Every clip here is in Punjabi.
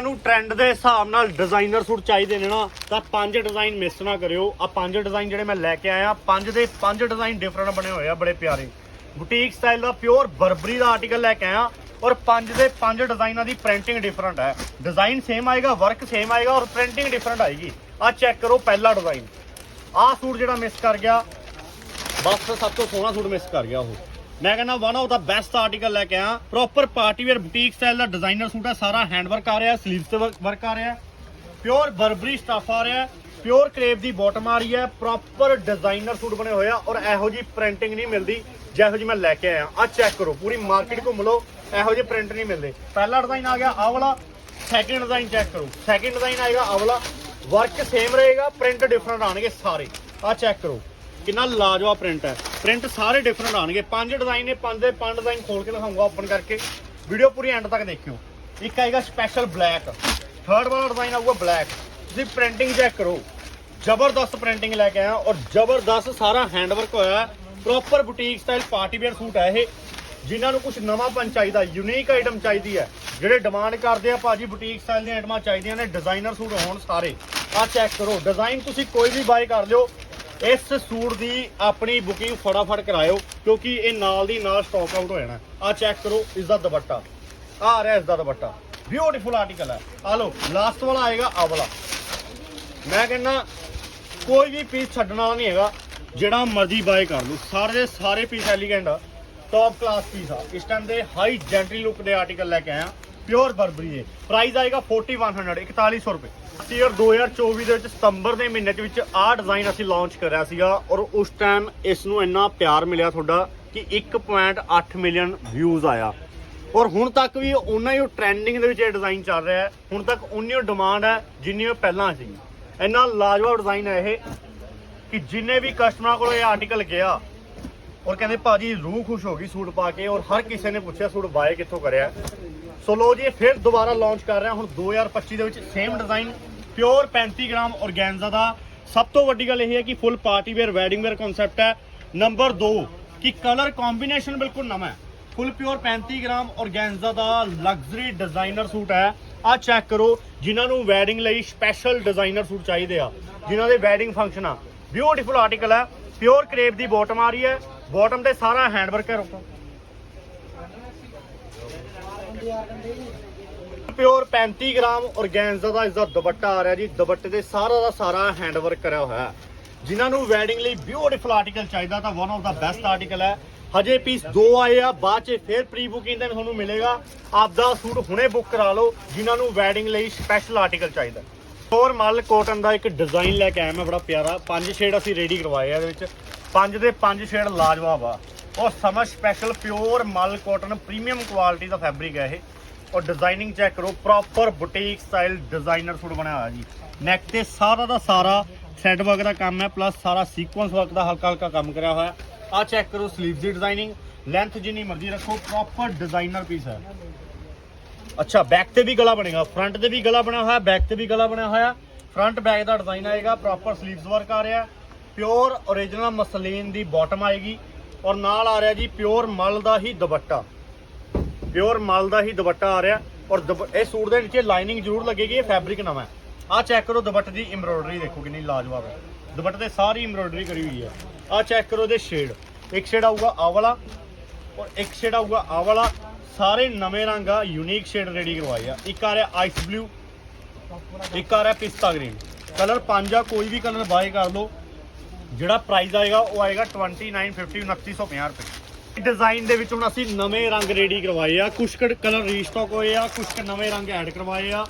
ਨੂੰ ਟ੍ਰੈਂਡ ਦੇ ਹਿਸਾਬ ਨਾਲ ਡਿਜ਼ਾਈਨਰ ਸੂਟ ਚਾਹੀਦੇ ਨੇ ਨਾ, ਤਾਂ ਪੰਜ ਡਿਜ਼ਾਈਨ ਮਿਸ ਨਾ ਕਰਿਓ। ਆ ਪੰਜ ਡਿਜ਼ਾਈਨ ਜਿਹੜੇ ਮੈਂ ਲੈ ਕੇ ਆਇਆ, ਪੰਜ ਦੇ ਪੰਜ ਡਿਜ਼ਾਈਨ ਡਿਫਰੈਂਟ ਬਣੇ ਹੋਏ ਆ, ਬੜੇ ਪਿਆਰੇ। ਬੁਟੀਕ ਸਟਾਈਲ ਦਾ ਪਿਓਰ ਬਰਬਰੀ ਦਾ ਆਰਟੀਕਲ ਲੈ ਕੇ ਆਇਆ, ਔਰ ਪੰਜ ਦੇ ਪੰਜ ਡਿਜ਼ਾਈਨਾਂ ਦੀ ਪ੍ਰਿੰਟਿੰਗ ਡਿਫਰੈਂਟ ਹੈ ਡਿਜ਼ਾਈਨ ਸੇਮ ਆਏਗਾ ਵਰਕ ਸੇਮ ਆਏਗਾ, ਔਰ ਪ੍ਰਿੰਟਿੰਗ ਡਿਫਰੈਂਟ ਆਏਗੀ। ਆ ਚੈੱਕ ਕਰੋ ਪਹਿਲਾ ਡਿਜ਼ਾਈਨ ਆਹ ਸੂਟ ਜਿਹੜਾ ਮਿਸ ਕਰ ਗਿਆ, ਬਸ ਸਭ ਤੋਂ ਸੋਹਣਾ ਸੂਟ ਮਿਸ ਕਰ ਗਿਆ ਉਹ। ਮੈਂ ਕਹਿੰਦਾ ਵਨ ਆਫ ਦਾ ਬੈਸਟ ਆਰਟੀਕਲ ਲੈ ਕੇ ਆਇਆ। Proper party wear boutique style ਦਾ ਡਿਜ਼ਾਈਨਰ ਸੂਟ ਹੈ, ਸਾਰਾ ਹੈਂਡ ਵਰਕ ਆ ਰਿਹਾ ਸਲੀਵਸ ਤੇ ਵਰਕ ਆ ਰਿਹਾ। ਪਿਓਰ ਬਰਬਰੀ ਸਟਫ ਆ ਰਿਹਾ ਪਿਓਰ ਕਰੇਪ ਦੀ ਬਾਟਮ ਆ ਰਹੀ ਹੈ ਪ੍ਰੋਪਰ ਡਿਜ਼ਾਈਨਰ ਸੂਟ ਬਣੇ ਹੋਏ ਆ ਔਰ ਇਹੋ ਜੀ ਪ੍ਰਿੰਟਿੰਗ ਨਹੀਂ ਮਿਲਦੀ, ਜਿਹੋ ਜੀ ਮੈਂ ਲੈ ਕੇ ਆਇਆ। ਆ ਚੈੱਕ ਕਰੋ, ਪੂਰੀ ਮਾਰਕੀਟ ਘੁੰਮ ਲਓ, ਇਹੋ ਜਿਹੇ ਪ੍ਰਿੰਟ ਨਹੀਂ ਮਿਲਦੇ। ਪਹਿਲਾ ਡਿਜ਼ਾਈਨ ਆ ਗਿਆ, ਆਹ ਵਾਲਾ। ਸੈਕਿੰਡ ਡਿਜ਼ਾਈਨ ਚੈੱਕ ਕਰੋ ਸੈਕਿੰਡ ਡਿਜ਼ਾਈਨ ਆਏਗਾ ਆਹ ਵਾਲਾ। ਵਰਕ ਸੇਮ ਰਹੇਗਾ ਪ੍ਰਿੰਟ ਡਿਫਰੈਂਟ ਆਣਗੇ ਸਾਰੇ। ਆ ਚੈੱਕ ਕਰੋ। ਕਿੰਨਾ ਲਾਜਵਾ ਪ੍ਰਿੰਟ ਹੈ। ਪ੍ਰਿੰਟ ਸਾਰੇ ਡਿਫਰੈਂਟ ਆਣਗੇ ਪੰਜ ਡਿਜ਼ਾਈਨ ਨੇ, ਪੰਜ ਦੇ ਪੰਜ ਡਿਜ਼ਾਈਨ ਖੋਲ ਕੇ ਦਿਖਾਉਂਗਾ ਓਪਨ ਕਰਕੇ। ਵੀਡੀਓ ਪੂਰੀ ਐਂਡ ਤੱਕ ਦੇਖਿਓ। ਇੱਕ ਆਏਗਾ ਸਪੈਸ਼ਲ ਬਲੈਕ ਥਰਡ ਵਾਲਾ ਡਿਜ਼ਾਈਨ ਆਊਗਾ ਬਲੈਕ ਤੁਸੀਂ ਪ੍ਰਿੰਟਿੰਗ ਚੈੱਕ ਕਰੋ। ਜ਼ਬਰਦਸਤ ਪ੍ਰਿੰਟਿੰਗ ਲੈ ਕੇ ਆਇਆ ਔਰ ਜ਼ਬਰਦਸਤ ਸਾਰਾ ਹੈਂਡਵਰਕ ਹੋਇਆ। Proper boutique style party wear suit ਹੈ ਇਹ। ਜਿਨ੍ਹਾਂ ਨੂੰ ਕੁਝ ਨਵਾਂਪਨ ਚਾਹੀਦਾ ਯੂਨੀਕ ਆਈਟਮ ਚਾਹੀਦੀ ਹੈ। ਜਿਹੜੇ ਡਿਮਾਂਡ ਕਰਦੇ ਆ ਭਾਜੀ ਬੁਟੀਕ ਸਟਾਈਲ ਦੀਆਂ ਆਈਟਮਾਂ ਚਾਹੀਦੀਆਂ ਨੇ ਡਿਜ਼ਾਈਨਰ ਸੂਟ ਹੋਣ ਸਾਰੇ। ਆ ਚੈੱਕ ਕਰੋ। ਡਿਜ਼ਾਈਨ ਤੁਸੀਂ ਕੋਈ ਵੀ ਬਾਈ ਕਰ ਲਿਓ। ਇਸ ਸੂਟ ਦੀ ਆਪਣੀ ਬੁਕਿੰਗ ਫਟਾਫਟ ਕਰਾਇਓ, ਕਿਉਂਕਿ ਇਹ ਨਾਲ ਦੀ ਨਾਲ ਸਟਾਕ ਆਊਟ ਹੋ ਜਾਣਾ। ਆ ਚੈੱਕ ਕਰੋ ਇਸ ਦਾ ਦੁਪੱਟਾ। ਆ ਰਿਹਾ ਇਸ ਦਾ ਦੁਪੱਟਾ। ਬਿਊਟੀਫੁਲ ਆਰਟੀਕਲ ਹੈ। ਆ ਲਓ ਲਾਸਟ ਵਾਲਾ ਆਏਗਾ ਆ ਵਾਲਾ। ਮੈਂ ਕਹਿੰਦਾ, ਕੋਈ ਵੀ ਪੀਸ ਛੱਡਣ ਵਾਲਾ ਨਹੀਂ ਹੈਗਾ, ਜਿਹੜਾ ਮਰਜ਼ੀ ਬਾਏ ਕਰ ਲਓ। ਸਾਰੇ ਸਾਰੇ ਪੀਸ ਐਲੀਗੈਂਟ ਆ ਟੌਪ ਕਲਾਸ ਪੀਸ ਆ। ਇਸ ਟਾਈਮ ਦੇ ਹਾਈ ਜੈਂਟਰੀ ਲੁੱਕ ਦੇ ਆਰਟੀਕਲ ਲੈ ਕੇ ਆਇਆ ਪਿਓਰ ਬਰਬਰੀ ਦੇ। ਪ੍ਰਾਈਸ ਆਏਗਾ 4100 4100 ਰੁਪਏ। ਅਸੀਂ ਯਾਰ 2024 ਦੇ ਵਿੱਚ ਸਤੰਬਰ ਦੇ ਮਹੀਨੇ ਦੇ ਵਿੱਚ ਆਹ ਡਿਜ਼ਾਈਨ ਅਸੀਂ ਲਾਂਚ ਕਰਿਆ ਸੀਗਾ ਔਰ ਉਸ ਟਾਈਮ ਇਸ ਨੂੰ ਇੰਨਾ ਪਿਆਰ ਮਿਲਿਆ ਤੁਹਾਡਾ ਕਿ 1.8 ਮਿਲੀਅਨ ਵਿਊਜ਼ ਆਇਆ। ਔਰ ਹੁਣ ਤੱਕ ਵੀ ਉਨਾ ਹੀ ਟ੍ਰੈਂਡਿੰਗ ਦੇ ਵਿੱਚ ਇਹ ਡਿਜ਼ਾਈਨ ਚੱਲ ਰਿਹਾ ਹੈ। ਹੁਣ ਤੱਕ ਉਨੀ ਡਿਮਾਂਡ ਹੈ ਜਿੰਨੀ ਉਹ ਪਹਿਲਾਂ ਸੀ। ਇੰਨਾ ਲਾਜਵਾਬ ਡਿਜ਼ਾਈਨ ਹੈ ਇਹ ਕਿ ਜਿੰਨੇ ਵੀ ਕਸਟਮਰਾਂ ਕੋਲ ਇਹ ਆਰਟੀਕਲ ਗਿਆ ਔਰ ਕਹਿੰਦੇ ਭਾਜੀ ਰੂਹ ਖੁਸ਼ ਹੋ ਗਈ ਸੂਟ ਪਾ ਕੇ ਔਰ ਹਰ ਕਿਸੇ ਨੇ ਪੁੱਛਿਆ ਸੂਟ ਬਾਏ ਕਿੱਥੋਂ ਕਰਿਆ। ਸੋ ਲੋ ਜੀ ਫਿਰ ਦੁਬਾਰਾ ਲਾਂਚ ਕਰ ਰਿਹਾ। ਹੁਣ 2025 ਦੇ ਵਿੱਚ same design pure 35 gram organza ਦਾ। ਸਭ ਤੋਂ ਵੱਡੀ ਗੱਲ ਇਹ ਹੈ ਕਿ full party wear, wedding wear concept ਹੈ। ਨੰਬਰ 2 ਕਿ ਕਲਰ ਕੰਬੀਨੇਸ਼ਨ ਬਿਲਕੁਲ ਨਵਾਂ ਹੈ। ਫੁੱਲ ਪਿਓਰ 35 ਗ੍ਰਾਮ ਔਰਗੈਂਜ਼ਾ ਦਾ ਲਗਜ਼ਰੀ ਡਿਜ਼ਾਈਨਰ ਸੂਟ ਹੈ। ਆ ਚੈੱਕ ਕਰੋ, ਜਿਨ੍ਹਾਂ ਨੂੰ ਵੈਡਿੰਗ ਲਈ ਸਪੈਸ਼ਲ ਡਿਜ਼ਾਈਨਰ ਸੂਟ ਚਾਹੀਦੇ ਆ। ਜਿਨ੍ਹਾਂ ਦੇ ਵੈਡਿੰਗ ਫੰਕਸ਼ਨ ਆ। ਬਿਊਟੀਫੁਲ ਆਰਟੀਕਲ ਹੈ। ਪਿਓਰ ਕਰੇਪ ਦੀ ਬਾਟਮ ਆ ਰਹੀ ਹੈ। ਬਾਟਮ ਤੇ ਸਾਰਾ ਹੈਂਡਵਰਕ ਹੈ। ਰੋਕੋ ਪਿਓਰ 35 ਗ੍ਰਾਮ ਔਰਗੈਂਜ਼ਾ ਦਾ ਇਸ ਦਾ ਦੁਪੱਟਾ ਆ ਰਿਹਾ ਜੀ। ਦੁਪੱਟੇ ਦੇ ਸਾਰਾ ਦਾ ਸਾਰਾ ਹੈਂਡ ਵਰਕ ਕਰਿਆ ਹੋਇਆ ਹੈ। ਜਿਨ੍ਹਾਂ ਨੂੰ ਵੈਡਿੰਗ ਲਈ ਬਿਊਟੀਫੁਲ ਆਰਟੀਕਲ ਚਾਹੀਦਾ ਤਾਂ ਵਨ ਆਫ ਦਾ ਬੈਸਟ ਆਰਟੀਕਲ ਹੈ। ਹਜੇ ਪੀਸ ਦੋ ਆਏ ਆ, ਬਾਅਦ ਚ ਫਿਰ ਪ੍ਰੀ ਬੁਕਿੰਗ ਤੇ ਤੁਹਾਨੂੰ ਮਿਲੇਗਾ। ਆਪਦਾ ਸੂਟ ਹੁਣੇ ਬੁੱਕ ਕਰਾ ਲਓ, ਜਿਨ੍ਹਾਂ ਨੂੰ ਵੈਡਿੰਗ ਲਈ ਸਪੈਸ਼ਲ ਆਰਟੀਕਲ ਚਾਹੀਦਾ ਹੋਰ ਮਲ ਕੋਟਨ ਦਾ ਇੱਕ ਡਿਜ਼ਾਈਨ ਲੈ ਕੇ ਆਇਆ ਮੈਂ, ਬੜਾ ਪਿਆਰਾ। ਪੰਜ ਸ਼ੇਡ ਅਸੀਂ ਰੈਡੀ ਕਰਵਾਏ ਆ ਇਹਦੇ ਵਿੱਚ। ਪੰਜ ਦੇ ਪੰਜ ਸ਼ੇਡ ਲਾਜਵਾਬ ਆ। ਉਹ ਸਮਰ ਸਪੈਸ਼ਲ ਪਿਓਰ ਮਲ ਕੋਟਨ ਪ੍ਰੀਮੀਅਮ ਕੁਆਲਿਟੀ ਦਾ ਫੈਬਰਿਕ ਹੈ ਇਹ। ਔਰ ਡਿਜ਼ਾਈਨਿੰਗ ਚੈੱਕ ਕਰੋ proper boutique style designer suit ਬਣਿਆ ਹੋਇਆ ਜੀ। ਨੈਕ ਤੇ ਸਾਰਾ ਦਾ ਸਾਰਾ ਥ੍ਰੈਡ ਵਰਕ ਦਾ ਕੰਮ ਹੈ ਪਲੱਸ ਸਾਰਾ ਸੀਕੁਐਂਸ ਵਰਕ ਦਾ ਹਲਕਾ ਹਲਕਾ ਕੰਮ ਕਰਿਆ ਹੋਇਆ ਆ ਚੈੱਕ ਕਰੋ ਸਲੀਵਸ ਦੀ ਡਿਜ਼ਾਈਨਿੰਗ ਲੈਂਥ ਜਿੰਨੀ ਮਰਜ਼ੀ ਰੱਖੋ ਪ੍ਰੋਪਰ ਡਿਜ਼ਾਈਨਰ ਪੀਸ ਹੈ। ਅੱਛਾ ਬੈਕ ਤੇ ਵੀ ਗਲਾ ਬਣੇਗਾ ਫਰੰਟ ਤੇ ਵੀ ਗਲਾ ਬਣਿਆ ਹੋਇਆ ਬੈਕ ਤੇ ਵੀ ਗਲਾ ਬਣਿਆ ਹੋਇਆ। ਫਰੰਟ ਬੈਕ ਦਾ ਡਿਜ਼ਾਈਨ ਆਏਗਾ ਪ੍ਰੋਪਰ ਸਲੀਵਸ ਵਰਕ ਆ ਰਿਹਾ। ਪਿਓਰ origignal ਮਸਲੀਨ ਦੀ ਬਾਟਮ ਆਏਗੀ। ਔਰ ਨਾਲ ਆ ਰਿਹਾ ਜੀ ਪਿਓਰ ਮਲ ਦਾ ਹੀ ਦੁਪੱਟਾ। ਪਿਓਰ ਮਾਲ ਦਾ ਹੀ ਦੁਪੱਟਾ ਆ ਰਿਹਾ ਔਰ ਦੁਪ- ਇਹ ਸੂਟ ਦੇ ਨੀਚੇ ਲਾਈਨਿੰਗ ਜ਼ਰੂਰ ਲੱਗੇਗੀ, ਇਹ ਫੈਬਰਿਕ ਨਵਾਂ ਹੈ। ਆ ਚੈੱਕ ਕਰੋ ਦੁਪੱਟੇ ਦੀ ਐਮਬ੍ਰੋਇਡਰੀ ਦੇਖੋ ਕਿੰਨੀ ਲਾਜਵਾਬ ਹੈ। ਦੁਪੱਟੇ ਤੇ ਸਾਰੀ ਐਮਬ੍ਰੋਇਡਰੀ ਕਰੀ ਹੋਈ ਹੈ। ਆ ਚੈੱਕ ਕਰੋ ਇਹਦੇ ਸ਼ੇਡ ਇੱਕ ਸ਼ੇਡ ਆਊਗਾ ਆਹ ਵਾਲਾ ਔਰ ਇੱਕ ਸ਼ੇਡ ਆਊਗਾ ਆਹ ਵਾਲਾ। ਸਾਰੇ ਨਵੇਂ ਰੰਗ ਆ ਯੂਨੀਕ ਸ਼ੇਡ ਰੈਡੀ ਕਰਵਾਏ ਆ। ਇੱਕ ਆ ਰਿਹਾ ਆਈਸ ਬਲੂ ਇੱਕ ਆ ਰਿਹਾ ਪਿਸਤਾ ਗ੍ਰੀਨ ਕਲਰ ਪੰਜ ਆ, ਕੋਈ ਵੀ ਕਲਰ ਬਾਏ ਕਰ ਲਓ। ਜਿਹੜਾ ਪ੍ਰਾਈਸ ਆਏਗਾ ਉਹ ਆਏਗਾ 2950 2950 ਰੁਪਏ। ਡਿਜ਼ਾਈਨ ਦੇ ਵਿੱਚ ਹੁਣ ਅਸੀਂ ਨਵੇਂ ਰੰਗ ਰੈਡੀ ਕਰਵਾਏ ਆ। ਕੁਝ ਕਲਰ ਰੀਸਟਾਕ ਹੋਏ ਆ ਕੁਝ ਨਵੇਂ ਰੰਗ ਐਡ ਕਰਵਾਏ ਆ।